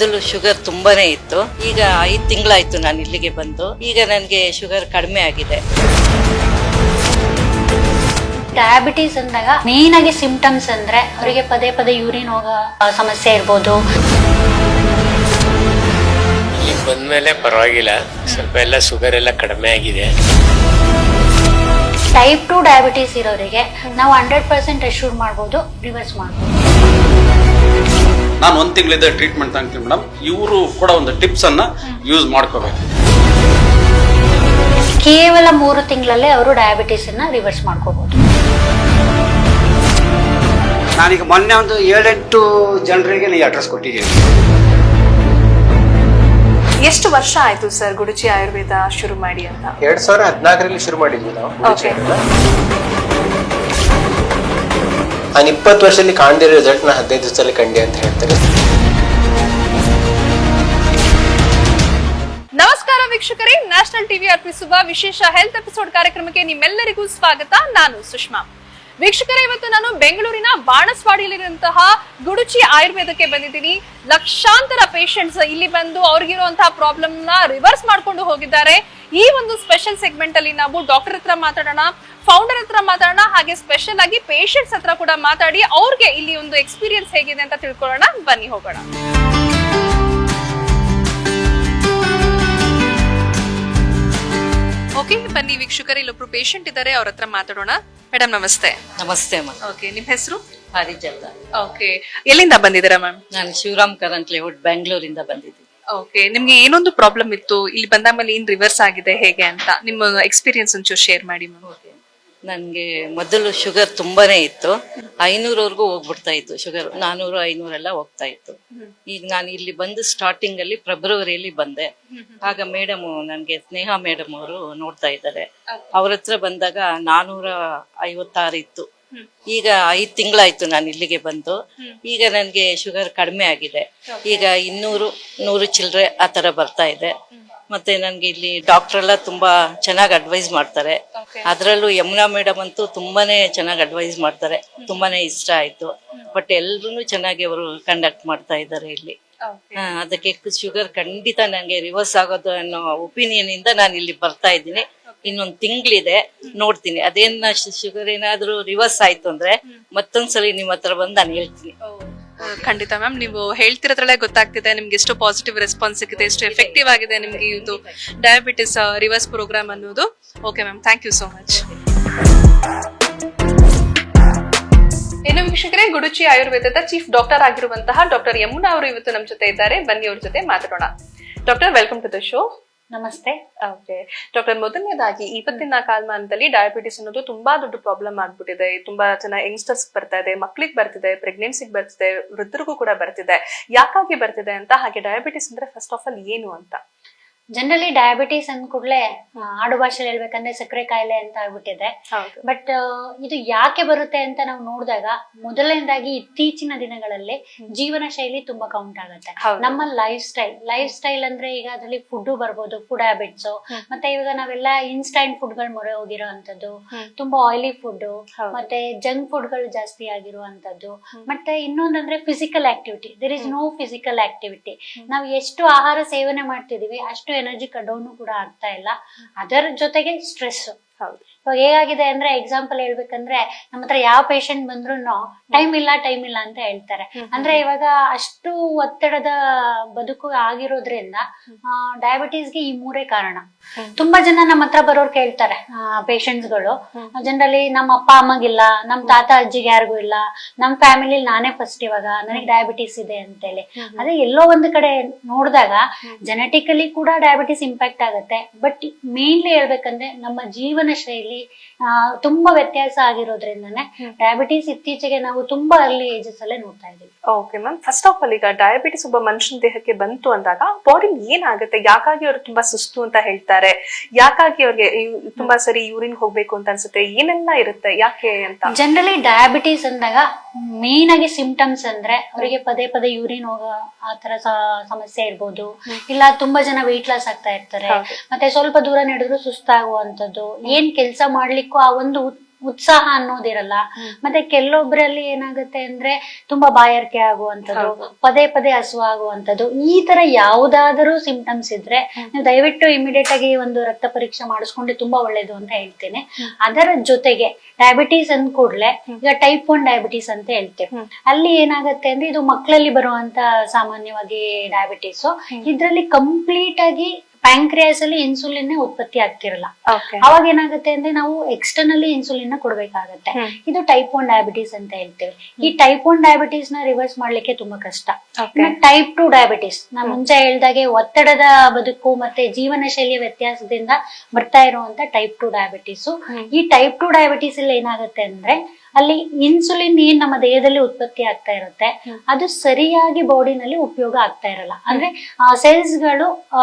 ಮೊದಲು ಶುಗರ್ ತುಂಬಾನೇ ಇತ್ತು. ಈಗ ಐದು ತಿಂಗಳಾಯ್ತು ನಾನು ಇಲ್ಲಿಗೆ ಬಂದು. ಈಗ ನನಗೆ ಶುಗರ್ ಕಡಿಮೆ ಆಗಿದೆ. ಡಯಾಬಿಟೀಸ್ ಅಂದಾಗ ಮೇನ್ ಆಗಿ ಸಿಂಪ್ಟಮ್ಸ್ ಅಂದ್ರೆ ಅವರಿಗೆ ಪದೇ ಪದೇ ಯೂರಿನ್ ಹೋಗೋ ಸಮಸ್ಯೆ ಇರ್ಬೋದು. ಇಲ್ಲಿಗೆ ಬಂದ್ಮೇಲೆ ಪರವಾಗಿಲ್ಲ. ಸ್ವಲ್ಪ ಎಲ್ಲ ಶುಗರ್ ಎಲ್ಲ ಕಡಿಮೆ ಆಗಿದೆ. ಟೈಪ್ ಟು ಡಯಾಬಿಟೀಸ್ ಇರೋರಿಗೆ ನಾವು ಹಂಡ್ರೆಡ್ ಪರ್ಸೆಂಟ್ ಅಶ್ಯೂರ್ ಮಾಡ್ಬೋದು ರಿವರ್ಸ್ ಮಾಡ್ಬೋದು. ನಾನು ಒಂದು ತಿಂಗಳಿಂದ ಟ್ರೀಟ್ಮೆಂಟ್ ತಗೊಂತೀನಿ ಮೇಡಮ್ ಇವರು ಕೂಡ ಒಂದು ಟಿಪ್ಸ್ ಅನ್ನ ಯೂಸ್ ಮಾಡ್ಕೋಬೇಕು. ಕೇವಲ ಮೂರು ತಿಂಗಳಲ್ಲೇ ಅವರು ಡಯಾಬಿಟಿಸ್ ಅನ್ನ ರಿವರ್ಸ್ ಮಾಡ್ಕೋಬಹುದು ನಾನೀಗ ಮೊನ್ನೆ ಒಂದು ಏಳೆಂಟು ಜನರಿಗೆ ಈ ಅಡ್ರೆಸ್ ಕೊಟ್ಟಿದ್ದೀನಿ. ಎಷ್ಟು ವರ್ಷ ಆಯ್ತು ಸರ್ ಗುಡುಚಿ ಆಯುರ್ವೇದ ಶುರು ಮಾಡಿ ಅಂತ? ಎರಡ್ ಸಾವಿರ ಹದಿನಾಲ್ಕರಲ್ಲಿ ಶುರು ಮಾಡಿದ್ವಿ ನಾವು Okay. ನಾನು ಇಪ್ಪತ್ತು ವರ್ಷದಲ್ಲಿ ಕಾಣದಿರೋ ರಿಸಲ್ಟ್ ನಾ ಹದಿನೈದು ದಿವಸದಲ್ಲಿ ಕಂಡೆ ಅಂತ ಹೇಳ್ತಾರೆ. ನಮಸ್ಕಾರ ವೀಕ್ಷಕರೇ ನ್ಯಾಷನಲ್ ಟಿವಿ ಅರ್ಪಿಸುವ ವಿಶೇಷ ಹೆಲ್ತ್ ಎಪಿಸೋಡ್ ಕಾರ್ಯಕ್ರಮಕ್ಕೆ ನಿಮ್ಮೆಲ್ಲರಿಗೂ ಸ್ವಾಗತ, ನಾನು ಸುಷ್ಮಾ. ವೀಕ್ಷಕರೇ, ಇವತ್ತು ನಾನು ಬೆಂಗಳೂರಿನ ಬಾಣಸ್ವಾಡಿಯಲ್ಲಿರುವಂತಹ ಗುಡುಚಿ ಆಯುರ್ವೇದಕ್ಕೆ ಬಂದಿದ್ದೀನಿ. ಲಕ್ಷಾಂತರ ಪೇಷಂಟ್ಸ್ ಇಲ್ಲಿ ಬಂದು ಅವ್ರಿಗಿರುವಂತಹ ಪ್ರಾಬ್ಲಮ್ನ ರಿವರ್ಸ್ ಮಾಡ್ಕೊಂಡು ಹೋಗಿದ್ದಾರೆ. ಈ ಒಂದು ಸ್ಪೆಷಲ್ ಸೆಗ್ಮೆಂಟ್ ಅಲ್ಲಿ ನಾವು ಡಾಕ್ಟರ್ ಹತ್ರ ಮಾತಾಡೋಣ. ಫೌಂಡರ್ ಹತ್ರ ಮಾತಾಡೋಣ ಹಾಗೆ ಸ್ಪೆಷಲ್ ಆಗಿ ಪೇಷಂಟ್ಸ್ ಹತ್ರ ಕೂಡ ಮಾತಾಡಿ ಅವ್ರಿಗೆ ಇಲ್ಲಿ ಒಂದು ಎಕ್ಸ್ಪೀರಿಯನ್ಸ್ ಹೇಗಿದೆ ಅಂತ ತಿಳ್ಕೊಳ್ಳೋಣ. ಬನ್ನಿ ಹೋಗೋಣ. ಓಕೆ ಬನ್ನಿ ವೀಕ್ಷಕರು ಇಲ್ಲೊಬ್ರು ಪೇಷಂಟ್ ಇದ್ದಾರೆ ಅವ್ರ ಹತ್ರ ಮಾತಾಡೋಣ. ಮೇಡಮ್ ನಮಸ್ತೆ. ನಮಸ್ತೆ ಮ್ಯಾಮ್ ಓಕೆ ನಿಮ್ ಹೆಸರು? ಹರಿಜಲ್ಲ ಓಕೆ ಎಲ್ಲಿಂದ ಬಂದಿದ್ದೀರಾ ಮ್ಯಾಮ್ ನಾನು ಶಿವರಾಮ್ ಕರಂತ್ ಲೇಔಟ್ ಬೆಂಗಳೂರಿಂದ ಬಂದಿದ್ದೀನಿ. ಓಕೆ ನಿಮ್ಗೆ ಏನೊಂದು ಪ್ರಾಬ್ಲಮ್ ಇತ್ತು? ಇಲ್ಲಿ ಬಂದ ಮೇಲೆ ಏನ್ ರಿವರ್ಸ್ ಆಗಿದೆ ಹೇಗೆ ಅಂತ? ನಿಮ್ಮ ಎಕ್ಸ್ಪೀರಿಯನ್ಸ್ ಒಂಚೂರು ಶೇರ್ ಮಾಡಿ ಮ್ಯಾಮ್ ನನಗೆ ಮೊದಲು ಶುಗರ್ ತುಂಬಾನೇ ಇತ್ತು. ಐನೂರವರೆಗೂ ಹೋಗ್ಬಿಡ್ತಾ ಇತ್ತು ಶುಗರ್. ನಾನೂರು, ಐನೂರೆಲ್ಲ ಹೋಗ್ತಾ ಇತ್ತು. ಈಗ ನಾನು ಇಲ್ಲಿ ಬಂದು ಸ್ಟಾರ್ಟಿಂಗ್ ಅಲ್ಲಿ ಫೆಬ್ರವರಿಯಲ್ಲಿ ಬಂದೆ. ಆಗ ಮೇಡಮ್ ನನಗೆ ಸ್ನೇಹ ಮೇಡಮ್ ಅವರು ನೋಡ್ತಾ ಇದ್ದಾರೆ. ಅವ್ರ ಹತ್ರ ಬಂದಾಗ ನಾನೂರ ಐವತ್ತಾರು ಇತ್ತು. ಈಗ ಐದು ತಿಂಗಳಾಯ್ತು ನಾನು ಇಲ್ಲಿಗೆ ಬಂದು. ಈಗ ನನಗೆ ಶುಗರ್ ಕಡಿಮೆ ಆಗಿದೆ. ಈಗ ಇನ್ನೂರು, ನೂರು ಚಿಲ್ಲರೆ ಆ ತರ ಬರ್ತಾ ಇದೆ. ಮತ್ತೆ ನನ್ಗೆ ಇಲ್ಲಿ ಡಾಕ್ಟರ್ ಎಲ್ಲ ತುಂಬಾ ಚೆನ್ನಾಗಿ ಅಡ್ವೈಸ್ ಮಾಡ್ತಾರೆ. ಅದ್ರಲ್ಲೂ ಯಮುನಾ ಮೇಡಮ್ ಅಂತೂ ತುಂಬಾನೇ ಚೆನ್ನಾಗಿ ಅಡ್ವೈಸ್ ಮಾಡ್ತಾರೆ. ತುಂಬಾನೇ ಇಷ್ಟ ಆಯ್ತು. ಬಟ್ ಎಲ್ರು ಚೆನ್ನಾಗಿ ಅವರು ಕಂಡಕ್ಟ್ ಮಾಡ್ತಾ ಇದ್ದಾರೆ ಇಲ್ಲಿ. ಅದಕ್ಕೆ ಶುಗರ್ ಖಂಡಿತ ನಂಗೆ ರಿವರ್ಸ್ ಆಗೋದು ಅನ್ನೋ ಒಪಿನಿಯನ್ ಇಂದ ನಾನು ಇಲ್ಲಿ ಬರ್ತಾ ಇದ್ದೀನಿ. ಇನ್ನೊಂದ್ ತಿಂಗಳಿದೆ ನೋಡ್ತೀನಿ. ಅದೇನ ಶುಗರ್ ಏನಾದ್ರೂ ರಿವರ್ಸ್ ಆಯ್ತು ಅಂದ್ರೆ ಮತ್ತೊಂದ್ಸಲಿ ನಿಮ್ಮ ಹತ್ರ ಬಂದು ನಾನು ಹೇಳ್ತೀನಿ. ಖಂಡಿತ ಮ್ಯಾಮ್, ನೀವು ಹೇಳ್ತಿರೋದ್ರಲ್ಲೇ ಗೊತ್ತಾಗ್ತಿದೆ, ನಿಮ್ಗೆ ಎಷ್ಟು ಪಾಸಿಟಿವ್ ರೆಸ್ಪಾನ್ಸ್ ಸಿಕ್ಕಿದೆ, ಎಷ್ಟು ಎಫೆಕ್ಟಿವ್ ಆಗಿದೆ ನಿಮ್ಗೆ ಇದು ಡಯಾಬಿಟಿಸ್ ರಿವರ್ಸ್ ಪ್ರೋಗ್ರಾಮ್ ಅನ್ನೋದು. Okay ma'am thank you so much ಇನ್ನು ವೀಕ್ಷಕರೇ, ಗುಡುಚಿ ಆಯುರ್ವೇದದ ಚೀಫ್ ಡಾಕ್ಟರ್ ಆಗಿರುವಂತಹ ಡಾಕ್ಟರ್ ಯಮುನಾ ಅವರು ಇವತ್ತು ನಮ್ಮ ಜೊತೆ ಇದ್ದಾರೆ. ಬನ್ನಿ ಅವ್ರ ಜೊತೆ ಮಾತಾಡೋಣ. Doctor welcome to the show ನಮಸ್ತೆ. ಓಕೆ. ಡಾಕ್ಟರ್, ಮೊದಲನೇದಾಗಿ ಇವತ್ತಿನ ಕಾಲಮಾನದಲ್ಲಿ ಡಯಾಬಿಟಿಸ್ ಅನ್ನೋದು ತುಂಬಾ ದೊಡ್ಡ ಪ್ರಾಬ್ಲಮ್ ಆಗ್ಬಿಟ್ಟಿದೆ. ತುಂಬಾ ಜನ ಯಂಗ್ಸ್ಟರ್ಸ್ ಬರ್ತಾ ಇದೆ, ಮಕ್ಳಿಗೆ ಬರ್ತಿದೆ ಪ್ರೆಗ್ನೆನ್ಸಿಗೆ ಬರ್ತಿದೆ, ವೃದ್ಧರಿಗೂ ಕೂಡ ಬರ್ತಿದೆ. ಯಾಕಾಗಿ ಬರ್ತಿದೆ ಅಂತ? ಹಾಗೆ ಡಯಾಬಿಟಿಸ್ ಅಂದ್ರೆ ಫಸ್ಟ್ ಆಫ್ ಆಲ್ ಏನು ಅಂತ? ಜನರಲಿ ಡಯಾಬಿಟೀಸ್ ಅಂದ ಕೂಡಲೇ ಆಡು ಭಾಷೆಯಲ್ಲಿ ಹೇಳ್ಬೇಕಂದ್ರೆ ಸಕ್ಕರೆ ಕಾಯಿಲೆ ಅಂತ ಆಗ್ಬಿಟ್ಟಿದೆ. ಬಟ್ ಇದು ಯಾಕೆ ಬರುತ್ತೆ ಅಂತ ನಾವು ನೋಡಿದಾಗ ಮೊದಲನೇದಾಗಿ ಇತ್ತೀಚಿನ ದಿನಗಳಲ್ಲಿ ಜೀವನ ಶೈಲಿ ತುಂಬಾ ಕೌಂಟ್ ಆಗುತ್ತೆ. ನಮ್ಮ ಲೈಫ್ ಸ್ಟೈಲ್ ಲೈಫ್ ಸ್ಟೈಲ್ ಅಂದ್ರೆ ಈಗ ಅದರಲ್ಲಿ ಫುಡ್ ಬರ್ಬೋದು ಫುಡ್ ಹ್ಯಾಬಿಟ್ಸ್ ಮತ್ತೆ ಇವಾಗ ನಾವೆಲ್ಲ ಇನ್ಸ್ಟಂಟ್ ಫುಡ್ಗಳು ಮೊರೆ ಹೋಗಿರೋ ಅಂತದ್ದು ತುಂಬಾ ಆಯಿಲಿ ಫುಡ್ ಮತ್ತೆ ಜಂಕ್ ಫುಡ್ಗಳು ಜಾಸ್ತಿ ಆಗಿರುವಂತದ್ದು ಮತ್ತೆ ಇನ್ನೊಂದಂದ್ರೆ physical activity there is no physical activity ನಾವು ಎಷ್ಟು ಆಹಾರ ಸೇವನೆ ಮಾಡ್ತಿದೀವಿ ಅಷ್ಟು ಎನರ್ಜಿ ಕಡೋನು ಕೂಡ ಆಗ್ತಾ ಇಲ್ಲ. ಅದರ ಜೊತೆಗೆ ಸ್ಟ್ರೆಸ್ ಹೌದು. ಇವಾಗ ಹೇಗಾಗಿದೆ ಅಂದ್ರೆ ಎಕ್ಸಾಂಪಲ್ ಹೇಳ್ಬೇಕಂದ್ರೆ ನಮ್ಮ ಹತ್ರ ಯಾವ ಪೇಷಂಟ್ ಬಂದ್ರು ಟೈಮ್ ಇಲ್ಲ ಟೈಮ್ ಇಲ್ಲ ಅಂತ ಹೇಳ್ತಾರೆ. ಅಂದ್ರೆ ಇವಾಗ ಅಷ್ಟು ಒತ್ತಡದ ಬದುಕು ಆಗಿರೋದ್ರಿಂದ ಡಯಾಬಿಟೀಸ್ಗೆ ಈ ಮೂರೇ ಕಾರಣ. ತುಂಬಾ ಜನ ನಮ್ಮ ಹತ್ರ ಬರೋರು ಕೇಳ್ತಾರೆ ಪೇಷಂಟ್ಸ್ಗಳು. ಜನರಲಿ ನಮ್ಮ ಅಪ್ಪ ಅಮ್ಮಗಿಲ್ಲ ನಮ್ ತಾತ ಅಜ್ಜಿಗೆ ಯಾರಿಗೂ ಇಲ್ಲ. ನಮ್ ಫ್ಯಾಮಿಲಿ ನಾನೇ ಫಸ್ಟ್ ಇವಾಗ. ನನಗೆ ಡಯಾಬಿಟೀಸ್ ಇದೆ ಅಂತೇಳಿ. ಅದೇ ಎಲ್ಲೋ ಒಂದು ಕಡೆ ನೋಡಿದಾಗ ಜೆನೆಟಿಕಲಿ ಕೂಡ ಡಯಾಬಿಟಿಸ್ ಇಂಪ್ಯಾಕ್ಟ್ ಆಗುತ್ತೆ. ಬಟ್ ಮೇನ್ಲಿ ಹೇಳ್ಬೇಕಂದ್ರೆ ನಮ್ಮ ಜೀವನ ಶೈಲಿ ಆ, ತುಂಬಾ ವ್ಯತ್ಯಾಸ ಆಗಿರೋದ್ರಿಂದನೇ ಡಯಾಬಿಟಿಸ್ ಇತ್ತೀಚೆಗೆ ನಾವು ತುಂಬಾ ಅರ್ಲಿ ಏಜಸ್ ಅಲ್ಲೇ ನೋಡ್ತಾ ಇದೀವಿ okay ma'am first of all ಈಗ ಡಯಾಬಿಟಿಸ್ ಒಬ್ಬ ಮನುಷ್ಯನ ದೇಹಕ್ಕೆ ಬಂತು ಅಂದಾಗ ಬಾಡಿ ಏನಾಗುತ್ತೆ? ಯಾಕಾಗಿ ಅವ್ರು ತುಂಬಾ ಸುಸ್ತು ಅಂತ ಹೇಳ್ತಾರೆ? ಯಾಕಾಗಿ ಅವ್ರಿಗೆ ತುಂಬಾ ಸರಿ ಯೂರಿನ್ ಹೋಗ್ಬೇಕು ಅಂತ ಅನ್ಸುತ್ತೆ? ಏನೆಲ್ಲ ಇರುತ್ತೆ? ಯಾಕೆ ಅಂತ? ಜನರಲಿ ಡಯಾಬಿಟಿಸ್ ಅಂದಾಗ ಮೇನ್ ಆಗಿ ಸಿಂಪ್ಟಮ್ಸ್ ಅಂದ್ರೆ ಅವರಿಗೆ ಪದೇ ಪದೇ ಯೂರಿನ್ ಹೋಗ ಆತರ ತರ ಸಮಸ್ಯೆ ಇರ್ಬೋದು. ಇಲ್ಲ ತುಂಬಾ ಜನ ವೆಯ್ಟ್ ಲಾಸ್ ಆಗ್ತಾ ಇರ್ತಾರೆ. ಮತ್ತೆ ಸ್ವಲ್ಪ ದೂರ ನಡೆದ್ರು ಸುಸ್ತಾಗುವಂತದ್ದು ಏನ್ ಕೆಲಸ ಮಾಡ್ಲಿಕ್ಕೂ ಆ ಒಂದು ಉತ್ಸಾಹ ಅನ್ನೋದಿರಲ್ಲ. ಮತ್ತೆ ಕೆಲವೊಬ್ರಲ್ಲಿ ಏನಾಗುತ್ತೆ ಅಂದ್ರೆ ತುಂಬಾ ಬಾಯಾರಿಕೆ ಆಗುವಂಥದ್ದು ಪದೇ ಪದೇ ಹಸುವ ಆಗುವಂಥದ್ದು ಈ ತರ ಯಾವುದಾದರೂ ಸಿಂಪ್ಟಮ್ಸ್ ಇದ್ರೆ ನೀವು ದಯವಿಟ್ಟು ಇಮಿಡಿಯೇಟ್ ಆಗಿ ಒಂದು ರಕ್ತ ಪರೀಕ್ಷೆ ಮಾಡಿಸ್ಕೊಂಡ್ರೆ ತುಂಬಾ ಒಳ್ಳೇದು ಅಂತ ಹೇಳ್ತೇನೆ. ಅದರ ಜೊತೆಗೆ ಡಯಾಬಿಟೀಸ್ ಅಂದ್ ಕೂಡ್ಲೆ ಈಗ ಟೈಪ್ ಒನ್ ಡಯಾಬಿಟೀಸ್ ಅಂತ ಹೇಳ್ತೇವೆ. ಅಲ್ಲಿ ಏನಾಗುತ್ತೆ ಅಂದ್ರೆ ಇದು ಮಕ್ಕಳಲ್ಲಿ ಬರುವಂತ ಸಾಮಾನ್ಯವಾಗಿ ಡಯಾಬಿಟೀಸ್ ಇದ್ರಲ್ಲಿ ಕಂಪ್ಲೀಟ್ ಆಗಿ ಪ್ಯಾಂಕ್ರಿಯಾಸ್ ಅಲ್ಲಿ ಇನ್ಸುಲಿನ್ ಉತ್ಪತ್ತಿ ಆಗ್ತಿರಲ್ಲ. ಅವಾಗ ಏನಾಗುತ್ತೆ ಅಂದ್ರೆ ನಾವು ಎಕ್ಸ್ಟರ್ನಲಿ ಇನ್ಸುಲಿನ್ ಕೊಡ್ಬೇಕಾಗತ್ತೆ. ಇದು ಟೈಪ್ ಒನ್ ಡಯಾಬಿಟೀಸ್ ಅಂತ ಹೇಳ್ತೀವಿ. ಈ ಟೈಪ್ ಒನ್ ಡಯಾಬಿಟೀಸ್ನ ರಿವರ್ಸ್ ಮಾಡ್ಲಿಕ್ಕೆ ತುಂಬಾ ಕಷ್ಟ. ಟೈಪ್ ಟು ಡಯಾಬಿಟೀಸ್ ನಾ ಮುಂಚೆ ಹೇಳ್ದಾಗೆ ಒತ್ತಡದ ಬದುಕು ಮತ್ತೆ ಜೀವನ ಶೈಲಿಯ ವ್ಯತ್ಯಾಸದಿಂದ ಬರ್ತಾ ಇರುವಂತ ಟೈಪ್ ಟು ಡಯಾಬಿಟೀಸ್ ಈ ಟೈಪ್ ಟು ಡಯಾಬಿಟೀಸ್ ಅಲ್ಲಿ ಏನಾಗುತ್ತೆ ಅಂದ್ರೆ ಅಲ್ಲಿ ಇನ್ಸುಲಿನ್ ಏನ್ ನಮ್ಮ ದೇಹದಲ್ಲಿ ಉತ್ಪತ್ತಿ ಆಗ್ತಾ ಇರುತ್ತೆ ಅದು ಸರಿಯಾಗಿ ಬಾಡಿನಲ್ಲಿ ಉಪಯೋಗ ಆಗ್ತಾ ಇರಲ್ಲ. ಅಂದ್ರೆ ಆ cells ಗಳು ಆ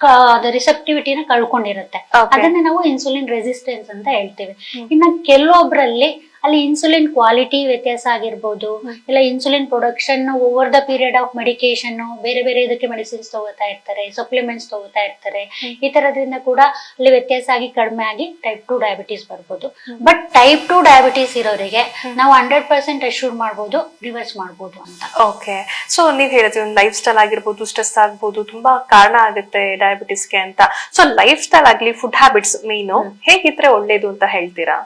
ಅದು ರಿಸೆಪ್ಟಿವಿಟಿನ ಕಳ್ಕೊಂಡಿರುತ್ತೆ. ಅದನ್ನ ನಾವು ಇನ್ಸುಲಿನ್ ರೆಸಿಸ್ಟೆನ್ಸ್ ಅಂತ ಹೇಳ್ತೇವೆ. ಇನ್ನ ಕೆಲವೊಬ್ರಲ್ಲಿ ಅಲ್ಲಿ ಇನ್ಸುಲಿನ್ ಕ್ವಾಲಿಟಿ ವ್ಯತ್ಯಾಸ ಆಗಿರ್ಬೋದು. ಇಲ್ಲ insulin production over the period of medication ಬೇರೆ ಬೇರೆ ಇದಕ್ಕೆ ಮೆಡಿಸಿನ್ಸ್ ತಗೋತಾ ಇರ್ತಾರೆ ಸಪ್ಲಿಮೆಂಟ್ಸ್ ತಗೋತಾ ಇರ್ತಾರೆ. ಈ ತರದ್ರಿಂದ ಕೂಡ ಅಲ್ಲಿ ವ್ಯತ್ಯಾಸ ಆಗಿ ಕಡಿಮೆ ಆಗಿ ಟೈಪ್ ಟು ಡಯಾಬಿಟೀಸ್ ಬರ್ಬೋದು. ಬಟ್ ಟೈಪ್ ಟು ಡಯಾಬಿಟೀಸ್ ಇರೋರಿಗೆ ನಾವು ಹಂಡ್ರೆಡ್ ಪರ್ಸೆಂಟ್ ಅಶ್ಯೂರ್ ಮಾಡ್ಬೋದು ರಿವರ್ಸ್ ಮಾಡ್ಬೋದು ಅಂತ. ಓಕೆ ಸೊ ನೀವ್ ಹೇಳಿದ್ರಿ ಒಂದು ಲೈಫ್ ಸ್ಟೈಲ್ ಆಗಿರ್ಬೋದು ಸ್ಟ್ರೆಸ್ ಆಗ್ಬೋದು ತುಂಬಾ ಕಾರಣ ಆಗುತ್ತೆ ಡಯಾಬಿಟಿಸ್ಗೆ ಅಂತ. ಸೊ ಲೈಫ್ ಸ್ಟೈಲ್ ಆಗ್ಲಿ ಫುಡ್ ಹ್ಯಾಬಿಟ್ಸ್ ಮೀನು ಹೇಗಿದ್ರೆ ಒಳ್ಳೇದು ಅಂತ ಹೇಳ್ತೀರಾ?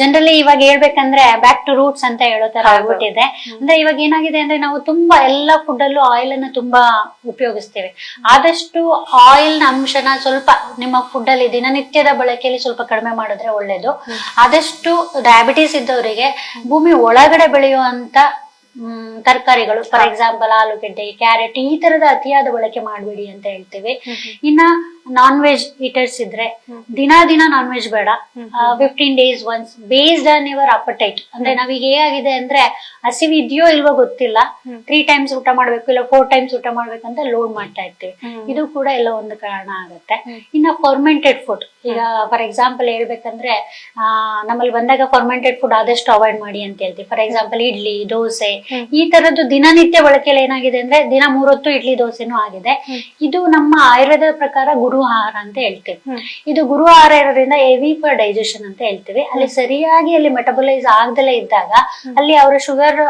ಜನರಲಿ ಇವಾಗ ಹೇಳ್ಬೇಕಂದ್ರೆ ಬ್ಯಾಕ್ ಟು ರೂಟ್ಸ್ ಅಂತ ಹೇಳೋ ತರ ಆಗ್ಬಿಟ್ಟಿದೆ. ಅಂದ್ರೆ ಇವಾಗ ಏನಾಗಿದೆ ಅಂದ್ರೆ ನಾವು ತುಂಬಾ ಎಲ್ಲಾ ಫುಡ್ ಅಲ್ಲೂ ಆಯಿಲ್ ಅನ್ನ ತುಂಬಾ ಉಪಯೋಗಿಸ್ತೇವೆ. ಆದಷ್ಟು ಆಯಿಲ್ನ ಅಂಶನ ಸ್ವಲ್ಪ ನಿಮ್ಮ ಫುಡ್ ಅಲ್ಲಿ ದಿನನಿತ್ಯದ ಬಳಕೆಯಲ್ಲಿ ಸ್ವಲ್ಪ ಕಡಿಮೆ ಮಾಡಿದ್ರೆ ಒಳ್ಳೇದು. ಆದಷ್ಟು ಡಯಾಬಿಟೀಸ್ ಇದ್ದವರಿಗೆ ಭೂಮಿ ಒಳಗಡೆ ಬೆಳೆಯುವಂತ ತರಕಾರಿಗಳು ಫಾರ್ ಎಕ್ಸಾಂಪಲ್ ಆಲೂಗಡ್ಡೆ ಕ್ಯಾರೆಟ್ ಈ ತರದ ಅತಿಯಾದ ಬಳಕೆ ಮಾಡಬೇಡಿ ಅಂತ ಹೇಳ್ತೇವೆ. ಇನ್ನ ನಾನ್ ವೆಜ್ ಈಟರ್ಸ್ ಇದ್ರೆ ದಿನ ದಿನ ನಾನ್ ವೆಜ್ ಬೇಡ fifteen days once based on your appetite ಅಂದ್ರೆ ನಾವೀಗ ಹೇಗಾಗಿದೆ ಅಂದ್ರೆ ಹಸಿವಿದ್ಯೋ ಇಲ್ವೋ ಗೊತ್ತಿಲ್ಲ. ತ್ರೀ ಟೈಮ್ಸ್ ಊಟ ಮಾಡ್ಬೇಕು ಇಲ್ಲ ಫೋರ್ ಟೈಮ್ಸ್ ಊಟ ಮಾಡ್ಬೇಕಂತ ಲೋಡ್ ಮಾಡ್ತಾ ಇರ್ತೀವಿ. ಇದು ಕೂಡ ಎಲ್ಲ ಒಂದು ಕಾರಣ ಆಗುತ್ತೆ. ಇನ್ನ ಫರ್ಮೆಂಟೆಡ್ ಫುಡ್ ಈಗ ಫಾರ್ ಎಕ್ಸಾಂಪಲ್ ಹೇಳ್ಬೇಕಂದ್ರೆ ಆ, ನಮ್ಮಲ್ಲಿ ಬಂದಾಗ ಫರ್ಮೆಂಟೆಡ್ ಫುಡ್ ಆದಷ್ಟು ಅವಾಯ್ಡ್ ಮಾಡಿ ಅಂತ ಹೇಳ್ತೀವಿ. ಫಾರ್ ಎಕ್ಸಾಂಪಲ್ ಇಡ್ಲಿ ದೋಸೆ ಈ ತರದ್ದು ದಿನನಿತ್ಯ ಬಳಕೆಯಲ್ಲಿ ಏನಾಗಿದೆ ಅಂದ್ರೆ ದಿನ ಮೂರೊತ್ತು ಇಡ್ಲಿ ದೋಸೆನೂ ಆಗಿದೆ. ಇದು ನಮ್ಮ ಆಯುರ್ವೇದ ಪ್ರಕಾರ ಗುರು ಆಹಾರ ಅಂತ ಹೇಳ್ತೇವೆ. ಇದು ಗುರುಹಾರ ಇರೋದ್ರಿಂದ ಹೆವಿ ಫಾರ್ ಡೈಜೆಷನ್ ಅಂತ ಹೇಳ್ತೇವೆ. ಅಲ್ಲಿ ಸರಿಯಾಗಿ ಅಲ್ಲಿ ಮೆಟಬಲೈಸ್ ಆಗದಲ್ಲೇ ಇದ್ದಾಗ ಅಲ್ಲಿ ಅವರ ಶುಗರ್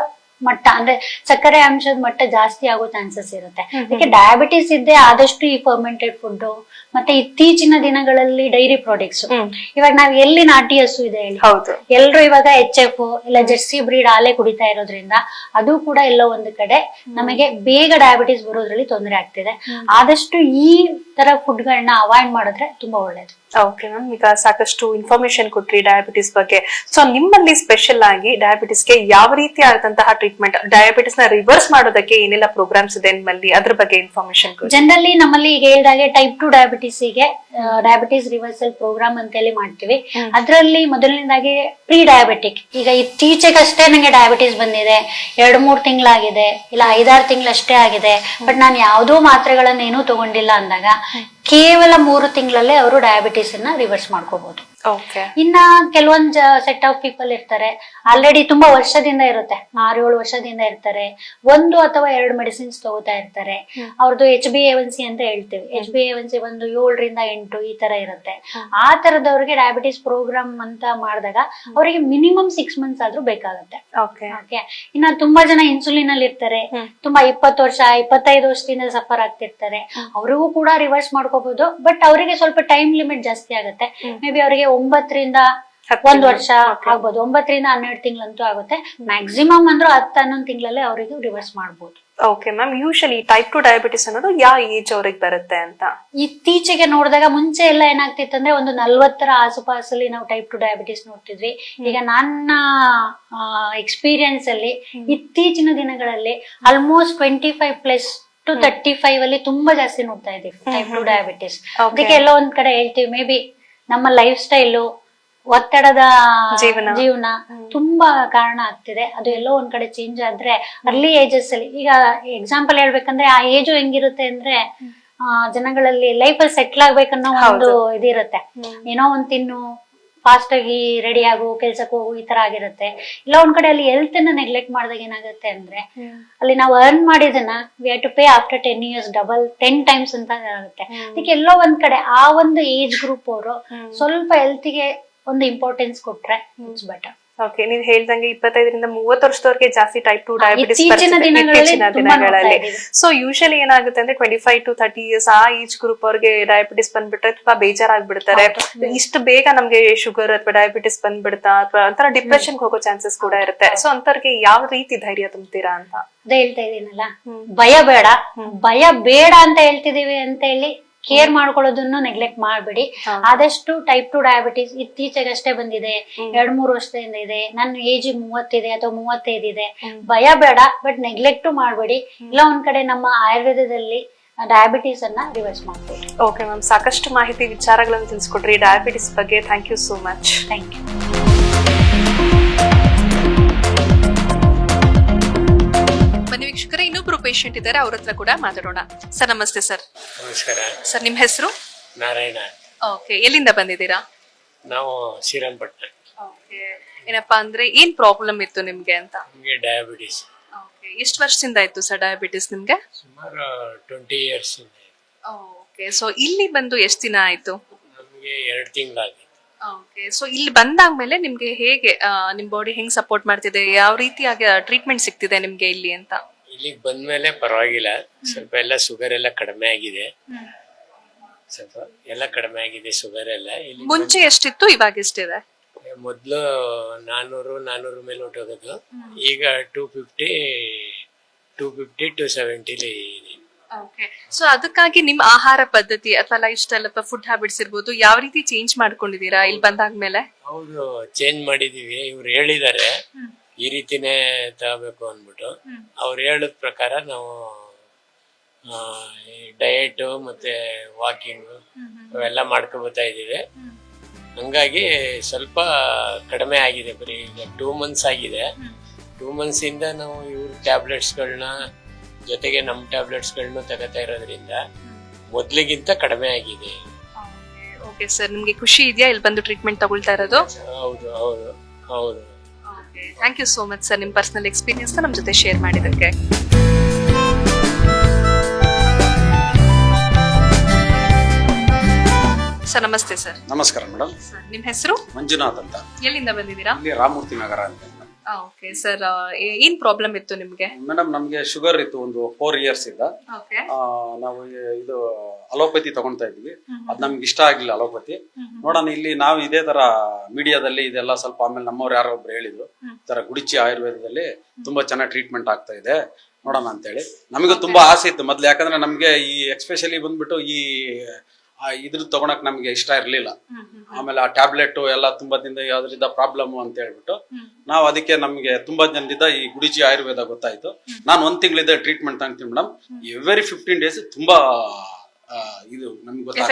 ಮಟ್ಟ ಅಂದ್ರೆ ಸಕ್ಕರೆ ಅಂಶದ ಮಟ್ಟ ಜಾಸ್ತಿ ಆಗೋ ಚಾನ್ಸಸ್ ಇರುತ್ತೆ. ಅದಕ್ಕೆ ಡಯಾಬಿಟಿಸ್ ಇದ್ದೇ ಆದಷ್ಟು ಈ ಫರ್ಮೆಂಟೆಡ್ ಫುಡ್ ಮತ್ತೆ ಇತ್ತೀಚಿನ ದಿನಗಳಲ್ಲಿ ಡೈರಿ ಪ್ರಾಡಕ್ಟ್ಸ್ ಇವಾಗ ನಾವ್ ಎಲ್ಲಿ ನಾಟಿ ಹಸು ಇದೆ ಹೇಳಿ. ಹೌದು. ಎಲ್ರು ಇವಾಗ ಎಚ್ ಎಫ್ ಇಲ್ಲ ಜರ್ಸಿ ಬ್ರೀಡ್ ಹಾಲೆ ಕುಡಿತಾ ಇರೋದ್ರಿಂದ ಅದು ಕೂಡ ಎಲ್ಲೋ ಒಂದು ಕಡೆ ನಮಗೆ ಬೇಗ ಡಯಾಬಿಟಿಸ್ ಬರೋದ್ರಲ್ಲಿ ತೊಂದರೆ ಆಗ್ತಿದೆ. ಆದಷ್ಟು ಈ ತರ ಫುಡ್ ಗಳನ್ನ ಅವಾಯ್ಡ್ ಮಾಡಿದ್ರೆ ತುಂಬಾ ಒಳ್ಳೇದು. ಓಕೆ ಮ್ಯಾಮ್ ಈಗ ಸಾಕಷ್ಟು ಇನ್ಫಾರ್ಮೇಶನ್ ಕೊಟ್ರಿ ಡಯಾಬಿಟಿಸ್ ಬಗ್ಗೆ. ಸೊ ನಿಮ್ಮಲ್ಲಿ ಸ್ಪೆಷಲ್ ಆಗಿ ಡಯಾಬಿಟಿಸ್ಗೆ ಯಾವ ರೀತಿ ಆದಂತಹ ಟ್ರೀಟ್ಮೆಂಟ್ ಡಯಾಬಿಟಿಸ್ನ ರಿವರ್ಸ್ ಮಾಡೋದಕ್ಕೆ ಏನೆಲ್ಲ ಪ್ರೋಗ್ರಾಮ್ಸ್ ಇದೆ ನಿಮ್ಮಲ್ಲಿ? ಅದ್ರ ಬಗ್ಗೆ ಇನ್ಫಾರ್ಮೇಶನ್ ಜನರಲಿ ನಮ್ಮಲ್ಲಿ ಈಗ ಹೇಳ್ದಾಗೆ ಟೈಪ್ ಟು ಡಯಾಬಿಟಿಸ್ಗೆ ಡಯಾಬಿಟಿಸ್ ರಿವರ್ಸಲ್ ಪ್ರೋಗ್ರಾಮ್ ಅಂತ ಹೇಳಿ ಮಾಡ್ತೀವಿ. ಅದರಲ್ಲಿ ಮೊದಲನೇದಾಗಿ ಪ್ರೀ ಡಯಾಬಿಟಿಕ್ ಈಗ ಇತ್ತೀಚೆಗಷ್ಟೇ ನಂಗೆ ಡಯಾಬಿಟಿಸ್ ಬಂದಿದೆ. ಎರಡು ಮೂರು ತಿಂಗಳಾಗಿದೆ. ಇಲ್ಲ ಐದಾರು ತಿಂಗಳಷ್ಟೇ ಆಗಿದೆ. ಬಟ್ ನಾನು ಯಾವುದೋ ಮಾತ್ರೆಗಳನ್ನ ಏನೂ ತಗೊಂಡಿಲ್ಲ ಅಂದಾಗ ಕೇವಲ ಮೂರು ತಿಂಗಳಲ್ಲೇ ಅವರು ಡಯಾಬಿಟಿಸ್ ಅನ್ನ ರಿವರ್ಸ್ ಮಾಡ್ಕೋಬಹುದು ಇನ್ನ ಕೆಲವೊಂದ್ ಸೆಟ್ ಆಫ್ ಪೀಪಲ್ ಇರ್ತಾರೆ. ಆಲ್ರೆಡಿ ತುಂಬಾ ವರ್ಷದಿಂದ ಇರುತ್ತೆ. ಆರು ಏಳು ವರ್ಷದಿಂದ ಇರ್ತಾರೆ. ಒಂದು ಅಥವಾ ಎರಡು ಮೆಡಿಸಿನ್ಸ್ ತಗೋತಾ ಇರ್ತಾರೆ. ಅವ್ರದ್ದು ಎಚ್ ಬಿ ಸಿ ಅಂತ ಹೇಳ್ತೀವಿ. ಎಚ್ ಬಿ ಸಿ ಒಂದು ಏಳರಿಂದ ಎಂಟು ಈ ತರ ಇರುತ್ತೆ. ಆ ತರದವ್ರಿಗೆ ಡಯಾಬಿಟಿಸ್ ಪ್ರೋಗ್ರಾಮ್ ಅಂತ ಮಾಡಿದಾಗ ಅವರಿಗೆ ಮಿನಿಮಮ್ ಸಿಕ್ಸ್ ಮಂತ್ಸ್ ಆದ್ರೂ ಬೇಕಾಗುತ್ತೆ. ಓಕೆ ಓಕೆ ಇನ್ನ ತುಂಬಾ ಜನ ಇನ್ಸುಲಿನ್ ಅಲ್ಲಿ ಇರ್ತಾರೆ ತುಂಬಾ ಇಪ್ಪತ್ತು ವರ್ಷ ಇಪ್ಪತ್ತೈದು ವರ್ಷದಿಂದ ಸಫರ್ ಆಗ್ತಿರ್ತಾರೆ. ಅವ್ರಿಗೂ ಕೂಡ ರಿವರ್ಸ್ ಮಾಡ್ಕೋಬಹುದು ಬಟ್ ಅವರಿಗೆ ಸ್ವಲ್ಪ ಟೈಮ್ ಲಿಮಿಟ್ ಜಾಸ್ತಿ ಆಗುತ್ತೆ. ಮೇ ಬಿ ಅವರಿಗೆ ಒಂಬತ್ತರಿಂದ ಒಂದ್ ವರ್ಷ ಆಗ್ಬೋದು. ಒಂಬತ್ತರಿಂದ ಹನ್ನೆರಡು ತಿಂಗಳಂತೂ ಆಗುತ್ತೆ. ಮ್ಯಾಕ್ಸಿಮಮ್ ಅಂದ್ರೆ ಹತ್ತು ಹನ್ನೊಂದು ತಿಂಗಳಲ್ಲೇ ಅವರಿಗೆ ರಿವರ್ಸ್ ಮಾಡ್ಬೋದು. Okay ma'am usually type two diabetes ಅನ್ನೋದು ಯಾವ ಏಜ್ ಅವ್ರಿಗೆ ಬರುತ್ತೆ ಅಂತ? ಇತ್ತೀಚೆಗೆ ನೋಡಿದಾಗ ಮುಂಚೆ ಎಲ್ಲ ಏನಾಗ್ತಿತ್ತು ಅಂದ್ರೆ ಒಂದು ನಲ್ವತ್ತರ ಆಸುಪಾಸಲ್ಲಿ ನಾವು ಟೈಪ್ ಟು ಡಯಾಬಿಟಿಸ್ ನೋಡ್ತಿದ್ವಿ. ಈಗ ನನ್ನ ಎಕ್ಸ್ಪೀರಿಯನ್ಸ್ ಅಲ್ಲಿ ಇತ್ತೀಚಿನ ದಿನಗಳಲ್ಲಿ almost twenty five plus to thirty five ಅಲ್ಲಿ ತುಂಬಾ ಜಾಸ್ತಿ ನೋಡ್ತಾ ಇದೀವಿ ಟೈಪ್ ಟು ಡಯಾಬಿಟಿಸ್ ಅದಕ್ಕೆ ಎಲ್ಲ ಒಂದ್ ಕಡೆ ಹೇಳ್ತೀವಿ. ಮೇ ಬಿ ನಮ್ಮ ಲೈಫ್ ಸ್ಟೈಲು ಒತ್ತಡದ ಜೀವನ. ಜೀವನ ತುಂಬಾ ಕಾರಣ ಆಗ್ತಿದೆ. ಅದು ಎಲ್ಲೋ ಒಂದ್ ಕಡೆ ಚೇಂಜ್ ಆದ್ರೆ ಅರ್ಲಿ ಏಜಸ್ ಅಲ್ಲಿ ಈಗ ಎಕ್ಸಾಂಪಲ್ ಹೇಳ್ಬೇಕಂದ್ರೆ ಆ ಏಜು ಹೆಂಗಿರುತ್ತೆ ಅಂದ್ರೆ ಜನಗಳಲ್ಲಿ ಲೈಫ್ ಅಲ್ಲಿ ಸೆಟ್ಲ್ ಆಗ್ಬೇಕನ್ನೋ ಒಂದು ಇದಿರುತ್ತೆ. ಏನೋ ಒಂದ್ ತಿನ್ನು ಫಾಸ್ಟ್ ಆಗಿ ರೆಡಿ ಆಗು ಕೆಲ್ಸಕ್ಕೆ ಹೋಗು ಈ ತರ ಆಗಿರುತ್ತೆ. ಇಲ್ಲ ಒಂದ್ ಕಡೆ ಅಲ್ಲಿ ಹೆಲ್ತ್ನ ನೆಗ್ಲೆಕ್ಟ್ ಮಾಡಿದಾಗ ಏನಾಗುತ್ತೆ ಅಂದ್ರೆ ಅಲ್ಲಿ ನಾವು earn ಮಾಡಿದನ್ನ we have to pay after ten years double ten times ಅಂತ ಆಗುತ್ತೆ. ಅದಕ್ಕೆ ಎಲ್ಲೋ ಒಂದ್ ಕಡೆ ಆ ಒಂದು ಏಜ್ ಗ್ರೂಪ್ ಅವರು ಸ್ವಲ್ಪ ಹೆಲ್ತ್ಗೆ ಒಂದು ಇಂಪಾರ್ಟೆನ್ಸ್ ಕೊಟ್ರೆ ಇಟ್ಸ್ ಬೆಟರ್ ಓಕೆ ನೀವ್ ಹೇಳ್ದಂಗೆ ಇಪ್ಪತ್ತೈದರಿಂದ ಮೂವತ್ತು ವರ್ಷದವರೆಗೆ ಜಾಸ್ತಿ ಟೈಪ್ ಟು ಡಯಾಬಿಟಿಸ್ ಇತ್ತೀಚಿನ ದಿನಗಳಲ್ಲಿ. ಸೊ ಯೂಶಲಿ ಏನಾಗುತ್ತೆ ಅಂದ್ರೆ twenty five to thirty years ಆ ಏಜ್ ಗ್ರೂಪ್ ಅವ್ರಿಗೆ ಡಯಾಬಿಟಿಸ್ ಬಂದ್ಬಿಟ್ರೆ ತುಂಬಾ ಬೇಜಾರಾಗ್ಬಿಡ್ತಾರೆ. ಇಷ್ಟು ಬೇಗ ನಮ್ಗೆ ಶುಗರ್ ಅಥವಾ ಡಯಾಬಿಟಿಸ್ ಬಂದ್ಬಿಡ್ತಾ ಅಥವಾ ಒಂಥರ ಡಿಪ್ರೆಷನ್ ಹೋಗೋ ಚಾನ್ಸಸ್ ಕೂಡ ಇರುತ್ತೆ. ಸೊ ಅಂತವ್ರಿಗೆ ಯಾವ ರೀತಿ ಧೈರ್ಯ ತುಂಬ್ತೀರಾ ಅಂತ? ಹೇಳ್ತಾ ಇದೀನಲ್ಲ ಭಯ ಬೇಡ. ಭಯ ಬೇಡ ಅಂತ ಹೇಳ್ತಿದೀವಿ ಅಂತ ಹೇಳಿ ಕೇರ್ ಮಾಡ್ಕೊಳ್ಳೋದನ್ನು ನೆಗ್ಲೆಕ್ಟ್ ಮಾಡಬೇಡಿ. ಆದಷ್ಟು ಟೈಪ್ ಟು ಡಯಾಬಿಟಿಸ್ ಇತ್ತೀಚೆಗಷ್ಟೇ ಬಂದಿದೆ. ಎರಡ್ ಮೂರು ವರ್ಷದಿಂದ ಇದೆ. ನನ್ನ ಏಜ್ ಮೂವತ್ತಿದೆ ಅಥವಾ ಮೂವತ್ತೈದಿದೆ ಭಯ ಬೇಡ ಬಟ್ ನೆಗ್ಲೆಕ್ಟ್ ಮಾಡಬೇಡಿ. ಇಲ್ಲ ಒಂದ್ ಕಡೆ ನಮ್ಮ ಆಯುರ್ವೇದದಲ್ಲಿ ಡಯಾಬಿಟಿಸ್ ಅನ್ನ ರಿವರ್ಸ್ ಮಾಡ್ತೀವಿ. ಓಕೆ ಮ್ಯಾಮ್ ಸಾಕಷ್ಟು ಮಾಹಿತಿ ವಿಚಾರಗಳನ್ನು ತಿಳಿಸ್ಕೊಟ್ರಿ. ಡಯಾಬಿಟಿಸ್ ಬಗ್ಗೆ thank you so much thank you ವೀಕ್ಷಕರೇ ಇನ್ನೊಬ್ಬರು ಪೇಷಂಟ್ ಇದ್ದಾರೆ ಅವ್ರ ಹತ್ರ ಕೂಡ ಮಾತಾಡೋಣ. ಸರ್ ನಮಸ್ತೆ ಸರ್. ನಮಸ್ಕಾರ. ಸರ್ ನಿಮ್ಮ ಹೆಸರು? ನಾರಾಯಣ ಓಕೆ ಎಲ್ಲಿಂದ ಬಂದಿದ್ದೀರಾ? ನಾವು ಶ್ರೀರಂಗಪಟ್ಟಣ. ಓಕೆ ಏನಪ್ಪಾ ಅಂದ್ರೆ ಏನ್ ಪ್ರಾಬ್ಲಮ್ ಇತ್ತು ನಿಮ್ಗೆ ಅಂತ? ನಮಗೆ ಡಯಾಬಿಟಿಸ್ ಓಕೆ ಎಷ್ಟು ವರ್ಷದಿಂದ ಇತ್ತು ಸರ್ ಡಯಾಬಿಟಿಸ್ ನಿಮ್ಗೆ? ಸುಮಾರು ಟ್ವೆಂಟಿ ಇಯರ್ಸ್ ಓಕೆ ಸೊ ಇಲ್ಲಿ ಬಂದು ಎಷ್ಟು ದಿನ ಆಯ್ತು? ನಮಗೆ ಎರಡು ತಿಂಗಳಾಗಿ ಓಕೆ ಸೊ ಇಲ್ಲಿ ಬಂದಾದ್ಮೇಲೆ ನಿಮ್ಗೆ ಹೇಗೆ ನಿಮ್ಮ ನಿಮ್ ಬಾಡಿ ಹೆಂಗ್ ಸಪೋರ್ಟ್ ಮಾಡ್ತಿದೆ ಯಾವ ರೀತಿಯಾಗಿ ಟ್ರೀಟ್ಮೆಂಟ್ ಸಿಗ್ತಿದೆ ನಿಮಗೆ ಇಲ್ಲಿ ಅಂತ? ಇಲ್ಲಿಗೆ ಬಂದ್ಮೇಲೆ ಪರವಾಗಿಲ್ಲ. ಸ್ವಲ್ಪ ಎಲ್ಲ ಶುಗರ್ ಎಲ್ಲ ಕಡಿಮೆ ಆಗಿದೆ. ಸ್ವಲ್ಪ ಎಲ್ಲ ಕಡಿಮೆ ಆಗಿದೆ ಶುಗರ್ ಎಲ್ಲ. ಇಲ್ಲಿ ಮುಂಚೆ ಎಷ್ಟಿತ್ತು? ಇವಾಗ ಎಷ್ಟಿದೆ? ಮೊದಲು ನಾನ್ನೂರು ನಾನ್ನೂರು ಮೇಲೆ ಹೊಟ್ಟೋಗೋದು ಈಗ two fifty two fifty to ಸೆವೆಂಟಿಲಿ ಇದೆ. ಸೊ ಅದಕ್ಕಾಗಿ ನಿಮ್ ಆಹಾರ ಪದ್ಧತಿ ಅಥವಾ ಲೈಫ್ ಸ್ಟೈಲ್ ಅಥವಾ ಫುಡ್ ಹ್ಯಾಬಿಟ್ಸ್ ಇರ್ಬೋದು ಯಾವ ರೀತಿ ಚೇಂಜ್ ಮಾಡ್ಕೊಂಡಿದೀರಾ ಇಲ್ಲಿ ಬಂದಾದ್ಮೇಲೆ? ಹೌದು ಚೇಂಜ್ ಮಾಡಿದೀವಿ ಇವ್ರು ಹೇಳಿದ್ದಾರೆ. ಈ ರೀತಿನೇ ತಗೋಬೇಕು ಅಂದ್ಬಿಟ್ಟು ಅವ್ರು ಹೇಳಿದ ಪ್ರಕಾರ ನಾವು ಡಯಟು ಮತ್ತೆ ವಾಕಿಂಗ್ ಅವೆಲ್ಲ ಮಾಡ್ಕೊಬತ್ತಾ ಇದ್ದೀವಿ. ಹಂಗಾಗಿ ಸ್ವಲ್ಪ ಕಡಿಮೆ ಆಗಿದೆ ಬರೀ ಈಗ ಟೂ ಮಂತ್ಸ್ ಆಗಿದೆ. ಟೂ ಮಂತ್ಸ್ ಇಂದ ನಾವು ಇವ್ರ ಟ್ಯಾಬ್ಲೆಟ್ಸ್ಗಳನ್ನ ಜೊತೆಗೆ ನಮ್ಮ ಟ್ಯಾಬ್ಲೆಟ್ಸ್ಗಳನ್ನ ತಗೋತಾ ಇರೋದ್ರಿಂದ ಮೊದ್ಲಿಗಿಂತ ಕಡಿಮೆ ಆಗಿದೆ. ಓಕೆ ಸರ್ ನಿಮ್ಗೆ ಖುಷಿ ಇದೆಯಾ ಇಲ್ಲಿ ಬಂದು ಟ್ರೀಟ್ಮೆಂಟ್ ತಗೊಳ್ತಾ ಇರೋದು? ಹೌದು ಹೌದು ಹೌದು. Thank you so much sir ನಿಮ್ಮ ಪರ್ಸನಲ್ ಎಕ್ಸ್ಪೀರಿಯನ್ಸ್ ನಮ್ಮ ಜೊತೆ ಶೇರ್ ಮಾಡಿದ್ದಕ್ಕೆ. ಸರ್ ನಮಸ್ತೆ ಸರ್ ನಮಸ್ಕಾರ ಮೇಡಮ್ ನಿಮ್ಮ ಹೆಸರು? ಮಂಜುನಾಥ್ ಅಂತ. ಎಲ್ಲಿಂದ ಬಂದಿದ್ದೀರಾ? ಇಲ್ಲಿ ರಾಮೂರ್ತಿ ನಗರ ಅಂತ. ಓಕೆ ಸರ್ ಏನ್ ಪ್ರಾಬ್ಲಮ್ ಇತ್ತು ನಿಮ್ಗೆ? ಮೇಡಮ್ ನಮ್ಗೆ ಶುಗರ್ ಇತ್ತು ಒಂದು ಫೋರ್ ಇಯರ್ಸ್ ಇಂದ. ಓಕೆ ಆ, ನಾವು ಇದು ಅಲೋಪತಿ ತಗೊಂತಾ ಇದ್ವಿ. ಅದ್ ನಮ್ಗೆ ಇಷ್ಟ ಆಗಿಲ್ಲ ಅಲೋಪತಿ ನೋಡೋಣ ಇಲ್ಲಿ ನಾವು ಇದೇ ತರ ಮೀಡಿಯಾದಲ್ಲಿ ಇದೆಲ್ಲ ಸ್ವಲ್ಪ ಆಮೇಲೆ ನಮ್ಮವ್ರು ಯಾರೋ ಒಬ್ರು ಹೇಳಿದ್ರು. ಈ ತರ ಗುಡಿಚಿ ಆಯುರ್ವೇದದಲ್ಲಿ ತುಂಬಾ ಚೆನ್ನಾಗಿ ಟ್ರೀಟ್ಮೆಂಟ್ ಆಗ್ತಾ ಇದೆ. ನೋಡೋಣ ಅಂತೇಳಿ. ನಮಗೂ ತುಂಬಾ ಆಸೆ ಇತ್ತು ಮೊದ್ಲು. ಯಾಕಂದ್ರೆ ನಮ್ಗೆ ಈ ಎಕ್ಸ್ಪೆಷಲಿ ಬಂದ್ಬಿಟ್ಟು ಈ ಆ, ಇದ್ರ ತಗೊಳಕ್ ನಮ್ಗೆ ಇಷ್ಟ ಇರ್ಲಿಲ್ಲ. ಆಮೇಲೆ ಆ ಟ್ಯಾಬ್ಲೆಟ್ ಎಲ್ಲ ತುಂಬಾ ದಿನ ಯಾವ್ದ್ರಿಂದ ಪ್ರಾಬ್ಲಮ್ ಅಂತ ಹೇಳ್ಬಿಟ್ಟು ನಾವು ಅದಕ್ಕೆ ನಮ್ಗೆ ತುಂಬಾ ಜನರಿಂದ ಈ ಗುಡಿಜಿ ಆಯುರ್ವೇದ ಗೊತ್ತಾಯ್ತು. ನಾನು ಒಂದ್ ತಿಂಗಳಿಂದ ಟ್ರೀಟ್ಮೆಂಟ್ ತಗೊಂತೀನಿ ಮೇಡಮ್ ಎವ್ರಿ ಫಿಫ್ಟೀನ್ ಡೇಸ್ ತುಂಬಾ ಇದು ನಮ್ಗೆ ಗೊತ್ತಾಗ್ತದೆ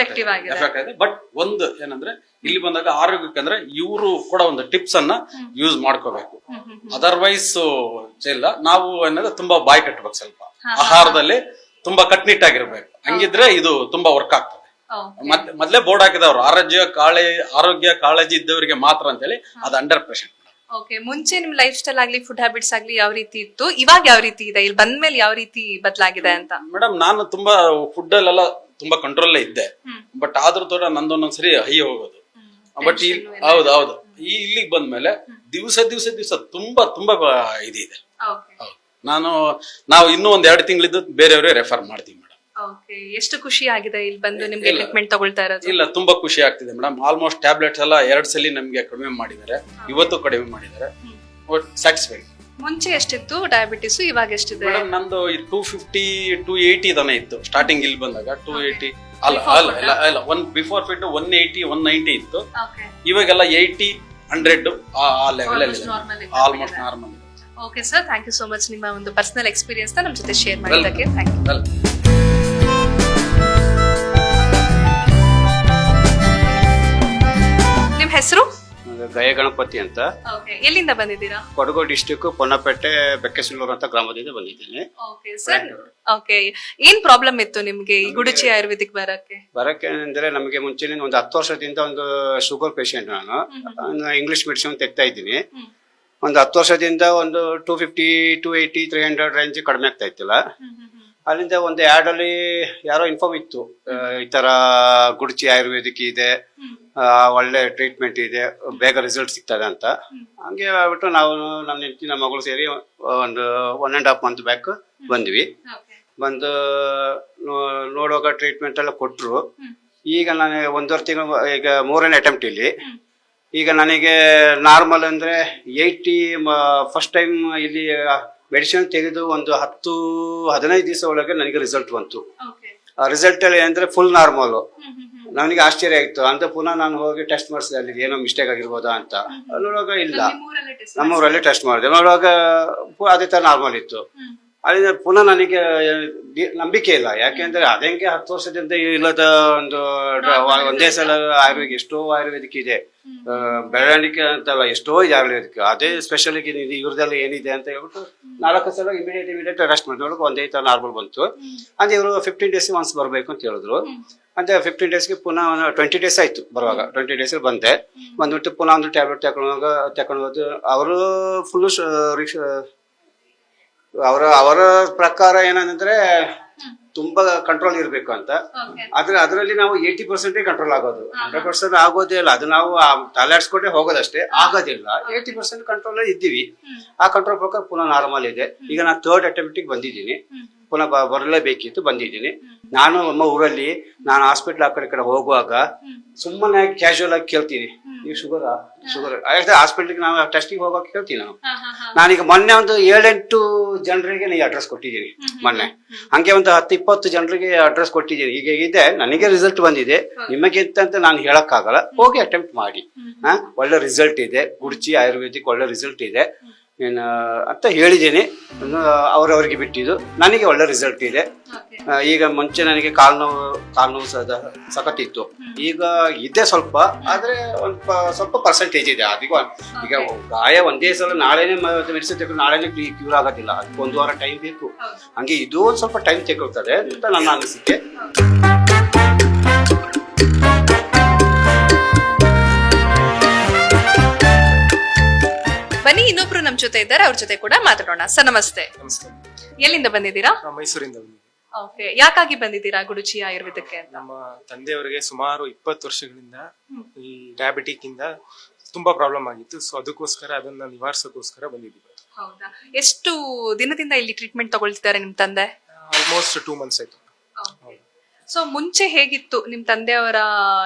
ಬಟ್ ಒಂದು ಏನಂದ್ರೆ ಇಲ್ಲಿ ಬಂದಾಗ ಆರೋಗ್ಯಕ್ಕೆ ಅಂದ್ರೆ ಇವರು ಕೂಡ ಒಂದು ಟಿಪ್ಸ್ ಅನ್ನ ಯೂಸ್ ಮಾಡ್ಕೋಬೇಕು. ಅದರ್ವೈಸ್ ಇಲ್ಲ. ನಾವು ಏನಂದ್ರೆ ತುಂಬಾ ಬಾಯ್ ಕಟ್ಬೇಕು ಸ್ವಲ್ಪ. ಆಹಾರದಲ್ಲಿ ತುಂಬಾ ಕಟ್ನಿಟ್ಟಾಗಿರ್ಬೇಕು. ಹಂಗಿದ್ರೆ ಇದು ತುಂಬಾ ವರ್ಕ್ ಆಗ್ತದೆ. ಮತ್ತೆ ಮೊದ್ಲೇ ಬೋರ್ಡ್ ಹಾಕಿದವ್ರು ಆರೋಗ್ಯ ಕಾಳೆ ಆರೋಗ್ಯ ಕಾಳಜಿ ಇದ್ದವರಿಗೆ ಮಾತ್ರ ಅಂತ ಹೇಳಿ ಅದು ಅಂಡರ್ ಪ್ರೆಷರ್ ಓಕೆ ಮುಂಚೆ ನಿಮ್ ಲೈಫ್ ಸ್ಟೈಲ್ ಆಗ್ಲಿ ಫುಡ್ ಹ್ಯಾಬಿಟ್ಸ್ ಆಗ್ಲಿ ಯಾವ ರೀತಿ ಇತ್ತು? ಇವಾಗ ಯಾವ ರೀತಿ ಇದೆ? ಇಲ್ಲಿ ಬಂದ್ಮೇಲೆ ಯಾವ ರೀತಿ ಬದಲಾಗಿದೆ ಅಂತ? ಮೇಡಮ್ ನಾನು ತುಂಬಾ ಫುಡ್ ಅಲ್ಲೆಲ್ಲ ತುಂಬಾ ಕಂಟ್ರೋಲ್ ಇದ್ದೆ. ಬಟ್ ಆದ್ರೂ ತೋಟ ನಂದೊಂದೊಂದ್ಸರಿ ಹೈ ಹೋಗೋದು. ಬಟ್ ಹೌದು ಹೌದು. ಈ ಇಲ್ಲಿಗೆ ಬಂದ್ಮೇಲೆ ದಿವಸ ದಿವಸ ದಿವಸ ತುಂಬಾ ತುಂಬಾ ಇದಿದೆ. ನಾನು ನಾವು ಇನ್ನೂ ಒಂದ್ ಎರಡು ತಿಂಗಳಿದ್ದು ಬೇರೆಯವ್ರಿಗೆ ರೆಫರ್ ಮಾಡ್ತೀವಿ ಓಕೆ ಎಷ್ಟು ಖುಷಿ ಆಗಿದೆ ಇಲ್ಲಿ ಬಂದು ನಿಮ್ಗೆ ಟ್ರೀಟ್ಮೆಂಟ್ ತಗೊಳ್ತಾ ಇರೋದು? ಇಲ್ಲ ತುಂಬಾ ಖುಷಿ ಆಗ್ತಿದೆ ಮೇಡಮ್. ಆಲ್ಮೋಸ್ಟ್ ಟ್ಯಾಬ್ಲೆಟ್ಸ್ ಎಲ್ಲ ಎರಡ್ ಸಲ ನಮ್ಗೆ ಕಡಿಮೆ ಮಾಡಿದ್ದಾರೆ. ಇವತ್ತು ಕಡಿಮೆ ಮಾಡಿದ್ದಾರೆ. ಬಟ್ ಸ್ಯಾಟಿಸ್ಫೈಡ್ ಮುಂಚೆ ಎಷ್ಟಿತ್ತು ಡಯಾಬಿಟಿಸ್ ಇವಾಗ ಎಷ್ಟಿದೆ? ಮೇಡಮ್ ನಂದು ಟೂ ಫಿಫ್ಟಿ ಟೂ ಏಯ್ಟಿ ತಾನೆ ಇತ್ತು. ಸ್ಟಾರ್ಟಿಂಗ್ ಇಲ್ಲಿ ಬಂದಾಗ ಟೂ ಏಯ್ಟಿ ಅಲ್ಲ ಅಲ್ಲ ಅಲ್ಲ ಇಲ್ಲ one before fit one eighty one ninety ಇತ್ತು. ಓಕೆ ಇವಾಗೆಲ್ಲ ಏಯ್ಟಿ ಹಂಡ್ರೆಡ್ ಆ ಲೆವೆಲ್ ಅಲ್ಲಿ Almost normal ಇದೆ. Almost normal okay sir thank you so much ನಿಮ್ಮ ಒಂದು ಪರ್ಸನಲ್ ಎಕ್ಸ್ಪೀರಿಯನ್ಸ್ ನಮ್ಮ ಜೊತೆ ಶೇರ್ ಮಾಡಿದ್ದಕ್ಕೆ. Thank you well Gaya Ganapati ಅಂತ ಎಲ್ಲಿಂದ ಬಂದಿದ್ದೀರಾ? ಕೊಡಗು ಡಿಸ್ಟಿಕ್ ಪೊನ್ನಪೇಟೆ ಬೆಕ್ಕಸಲೂರು ಅಂತ ಗ್ರಾಮದಿಂದ ಬಂದಿದ್ದೀನಿ. ಓಕೆ ಸರ್ ಓಕೆ ಏನ್ ಪ್ರಾಬ್ಲಮ್ ಇತ್ತು ನಿಮ್ಗೆ ಈ ಗುಡುಚಿ ಆಯುರ್ವೇದಿಕ್ ಬರಕ್ಕೆ? ಬರಕ್ಕೆ ಅಂದ್ರೆ ನಮಗೆ ಮುಂಚೆ ಒಂದು ಹತ್ತು ವರ್ಷದಿಂದ ಒಂದು ಶುಗರ್ ಪೇಷಂಟ್ ನಾನು. ಇಂಗ್ಲಿಷ್ ಮೆಡಿಸಿನ್ ತೆಗ್ತಾ ಇದ್ದೀನಿ. ಒಂದು ಹತ್ತು ವರ್ಷದಿಂದ ಒಂದು two fifty two eighty three hundred range ಕಡಿಮೆ ಆಗ್ತಾ ಇತ್ತಿಲ್ಲ. ಅಲ್ಲಿಂದ ಒಂದು ಆಡ್ ಅಲ್ಲಿ ಯಾರೋ ಇನ್ಫಾರ್ಮ್ ಇತ್ತು. ಆ, ಈ ತರ ಗುಡ್ಚಿ ಆಯುರ್ವೇದಿಕ್ ಇದೆ ಆ, ಒಳ್ಳೆ ಟ್ರೀಟ್ಮೆಂಟ್ ಇದೆ ಬೇಗ ರಿಸಲ್ಟ್ ಸಿಗ್ತದೆ ಅಂತ. ಹಂಗೆ ಆಗ್ಬಿಟ್ಟು ನಾವು ನಮ್ಮ ಹೆಂಡತಿ ನಮ್ಮ ಮಗಳು ಸೇರಿ ಒಂದು one and half month back ಬಂದ್ವಿ. ಬಂದು ನೋ- ನೋಡುವಾಗ ಟ್ರೀಟ್ಮೆಂಟ್ ಎಲ್ಲ ಕೊಟ್ಟರು ಈಗ ನಾನು ಒಂದೂವರೆ ತಿಂಗಳು ಈಗ ಮೂರನೇ ಅಟೆಂಪ್ಟ್ ಇಲ್ಲಿ. ಈಗ ನನಗೆ ನಾರ್ಮಲ್ ಅಂದ್ರೆ ಏಯ್ಟಿ ಫಸ್ಟ್ ಟೈಮ್ ಇಲ್ಲಿ ಮೆಡಿಸಿನ್ ತೆಗೆದು ಒಂದು ಹತ್ತು ಹದಿನೈದು ದಿವಸ ಒಳಗೆ ನನಗೆ ರಿಸಲ್ಟ್ ಬಂತು. ಆ ರಿಸಲ್ಟ್ ಅಲ್ಲಿ ಅಂದ್ರೆ ಫುಲ್ ನಾರ್ಮಲ್ ನನಗೆ ಆಶ್ಚರ್ಯ ಆಯ್ತು. ಅಂತ ಪುನಃ ನಾನು ಹೋಗಿ ಟೆಸ್ಟ್ ಮಾಡಿಸಿದೆ. ಅಲ್ಲಿ ಏನೋ ಮಿಸ್ಟೇಕ್ ಆಗಿರ್ಬೋದಾ ಅಂತ. ನೋಡುವಾಗ ಇಲ್ಲ. ನಮ್ಮೂರಲ್ಲಿ ಟೆಸ್ಟ್ ಮಾಡಿದೆ. ನೋಡುವಾಗ ಅದೇ ತರ ನಾರ್ಮಲ್ ಇತ್ತು. ಅಲ್ಲಿಂದ ಪುನಃ ನನಗೆ ನಂಬಿಕೆ ಇಲ್ಲ. ಯಾಕೆಂದ್ರೆ ಅದಂಗೆ ಹತ್ತು ವರ್ಷದಿಂದ ಇಲ್ಲದ ಒಂದು ಒಂದೇ ಸಲ ಆಯುರ್ವೇದ ಎಷ್ಟೋ ಆಯುರ್ವೇದಿಕ್ ಇದೆ. ಬೆಳವಣಿಗೆ ಅಂತಲ್ಲ ಎಷ್ಟೋ ಇದೆ ಆಯುರ್ವೇದಿಕ್. ಅದೇ ಸ್ಪೆಷಲ್ ಇವ್ರದೆಲ್ಲ ಏನಿದೆ ಅಂತ ಹೇಳ್ಬಿಟ್ಟು ನಾಲ್ಕು ಸಲ ಇಮಿಡಿಯೇಟ್ ಇಮಿಡಿಯೇಟ್ ರೆಸ್ಟ್ ಮಾಡಿ ನೋಡಕ್ ಒಂದೇ ತರ ನಾರ್ಮಲ್ ಬಂತು. ಅಂದ್ರೆ ಇವರು ಫಿಫ್ಟೀನ್ ಡೇಸ್ ಒನ್ಸ್ ಬರಬೇಕು ಅಂತ ಹೇಳಿದ್ರು. ಅಂದ್ರೆ ಫಿಫ್ಟೀನ್ ಡೇಸ್ಗೆ ಪುನಃ ಟ್ವೆಂಟಿ ಡೇಸ್ ಆಯ್ತು ಬರುವಾಗ. ಟ್ವೆಂಟಿ ಡೇಸ್ ಬಂದೆ. ಬಂದ್ಬಿಟ್ಟು ಪುನಃ ಒಂದು ಟ್ಯಾಬ್ಲೆಟ್ ತಗೊಂಡಾಗ ತಗೊಂಡು ಅವರು ಫುಲ್ಲು ಅವರ ಅವರ ಪ್ರಕಾರ ಏನಂದ್ರೆ ತುಂಬಾ ಕಂಟ್ರೋಲ್ ಇರಬೇಕು ಅಂತ. ಆದ್ರೆ ಅದರಲ್ಲಿ ನಾವು ಏಯ್ಟಿ ಪರ್ಸೆಂಟೇ ಕಂಟ್ರೋಲ್ ಆಗೋದು. ಹಂಡ್ರೆಡ್ ಪರ್ಸೆಂಟ್ ಆಗೋದೇ ಇಲ್ಲ. ಅದು ನಾವು ತಲೆಡ್ಸ್ಕೊಂಡೆ ಹೋಗೋದಷ್ಟೇ. ಆಗೋದಿಲ್ಲ. ಏಯ್ಟಿ ಪರ್ಸೆಂಟ್ ಕಂಟ್ರೋಲ್ ಇದ್ದೀವಿ. ಆ ಕಂಟ್ರೋಲ್ ಪ್ರಕಾರ ಪುನಃ ನಾರ್ಮಲ್ ಇದೆ. ಈಗ ನಾನು ಥರ್ಡ್ ಅಟೆಂಪ್ಟಿಗೆ ಬಂದಿದ್ದೀನಿ. ಪುನಃ ಬರಲೇಬೇಕಿತ್ತು ಬಂದಿದ್ದೀನಿ. ನಾನು ನಮ್ಮ ಊರಲ್ಲಿ ನಾನು ಹಾಸ್ಪಿಟ್ಲ್ ಆ ಕಡೆ ಕಡೆ ಹೋಗುವಾಗ ಸುಮ್ಮನೆ ಕ್ಯಾಶುವಲ್ ಆಗಿ ಕೇಳ್ತೀನಿ. ನೀವು ಶುಗರ್ ಶುಗರ್ ಹಾಸ್ಪಿಟ್ಲಿಗೆ ನಾವು ಟೆಸ್ಟಿಗೆ ಹೋಗೋಕೆ ಕೇಳ್ತೀನಿ ನಾನು. ನಾನೀಗ ಮೊನ್ನೆ ಒಂದು ಏಳೆಂಟು ಜನರಿಗೆ ನೀವು ಅಡ್ರೆಸ್ ಕೊಟ್ಟಿದ್ದೀನಿ ಮೊನ್ನೆ. ಹಂಗೆ ಒಂದು ಹತ್ತು ಇಪ್ಪತ್ತು ಜನರಿಗೆ ಅಡ್ರೆಸ್ ಕೊಟ್ಟಿದ್ದೀನಿ. ಈಗ ಇದೆ ನನಗೆ ರಿಸಲ್ಟ್ ಬಂದಿದೆ. ನಿಮಗೆ ಅಂತ ನಾನು ಹೇಳಕ್ಕಾಗಲ್ಲ. ಹೋಗಿ ಅಟೆಂಪ್ಟ್ ಮಾಡಿ. ಒಳ್ಳೆ ರಿಸಲ್ಟ್ ಇದೆ. ಗುಡ್ಚಿ ಆಯುರ್ವೇದಿಕ್ ಒಳ್ಳೆ ರಿಸಲ್ಟ್ ಇದೆ. ಏನು ಅಂತ ಹೇಳಿದ್ದೀನಿ. ಅವರವರಿಗೆ ಬಿಟ್ಟಿದ್ದು. ನನಗೆ ಒಳ್ಳೆ ರಿಸಲ್ಟ್ ಇದೆ. ಈಗ ಮುಂಚೆ ನನಗೆ ಕಾಲು ನೋವು ಕಾಲು ನೋವು ಸದ ಸಖತ್ತಿತ್ತು. ಈಗ ಇದೆ ಸ್ವಲ್ಪ ಆದರೆ ಒಂದು ಪ- ಸ್ವಲ್ಪ ಪರ್ಸೆಂಟೇಜ್ ಇದೆ ಅದಕ್ಕೆ ಈಗ ಗಾಯ ಒಂದೇ ಸಲ ನಾಳೆನೇ ಮೆಡಿಸಿನ್ ತಗೊಂಡು ನಾಳೆನೇ ಕ್ಯೂರ್ ಆಗೋದಿಲ್ಲ. ಅದಕ್ಕೆ ಒಂದು ವಾರ ಟೈಮ್ ಬೇಕು. ಹಂಗೆ ಇದು ಒಂದು ಸ್ವಲ್ಪ ಟೈಮ್ ತೆಗೊಳ್ತದೆ ಅಂತ ನನ್ನ ಅನಿಸಿಕೆ. ಇನ್ನೊಬ್ರು ನಮ್ ಜೊತೆ ಇದ್ದಾರೆ ಅವ್ರ ಜೊತೆ ಕೂಡ ಮಾತಾಡೋಣ. ಸರ್ ನಮಸ್ತೆ. ಎಲ್ಲಿಂದ ಬಂದಿದ್ದೀರಾ? ನಾವು ಮೈಸೂರಿಂದ ಬಂದಿದ್ದೀವಿ ಓಕೆ ಯಾಕಾಗಿ ಬಂದಿದ್ದೀರಾ ಗುಡುಚಿ ಆಯುರ್ವೇದಕ್ಕೆ ಅಂತ? ನಮ್ಮ ತಂದೆಯವರಿಗೆ ಸುಮಾರು ಇಪ್ಪತ್ತು ವರ್ಷಗಳಿಂದ ಈ ಡಯಾಬಿಟಿಕ್ ಇಂದ ತುಂಬಾ ಪ್ರಾಬ್ಲಮ್ ಆಗಿತ್ತು. ಸೊ ಅದಕ್ಕೋಸ್ಕರ ಅದನ್ನ ನಿವಾರಿಸೋಕ್ಕೋಸ್ಕರ ಬಂದಿದ್ದೀವಿ. ಹೌದಾ? ಎಷ್ಟು ದಿನದಿಂದ ಇಲ್ಲಿ ಟ್ರೀಟ್ಮೆಂಟ್ ತಗೊಳ್ತಿದ್ದಾರೆ ನಿಮ್ ತಂದೆ? ಆಲ್ಮೋಸ್ಟ್ ಟೂ ಮಂತ್ಸ್ ಆಯ್ತು. ಸೊ ಮುಂಚೆ ಹೇಗಿತ್ತು ನಿಮ್ ತಂದೆಯವರ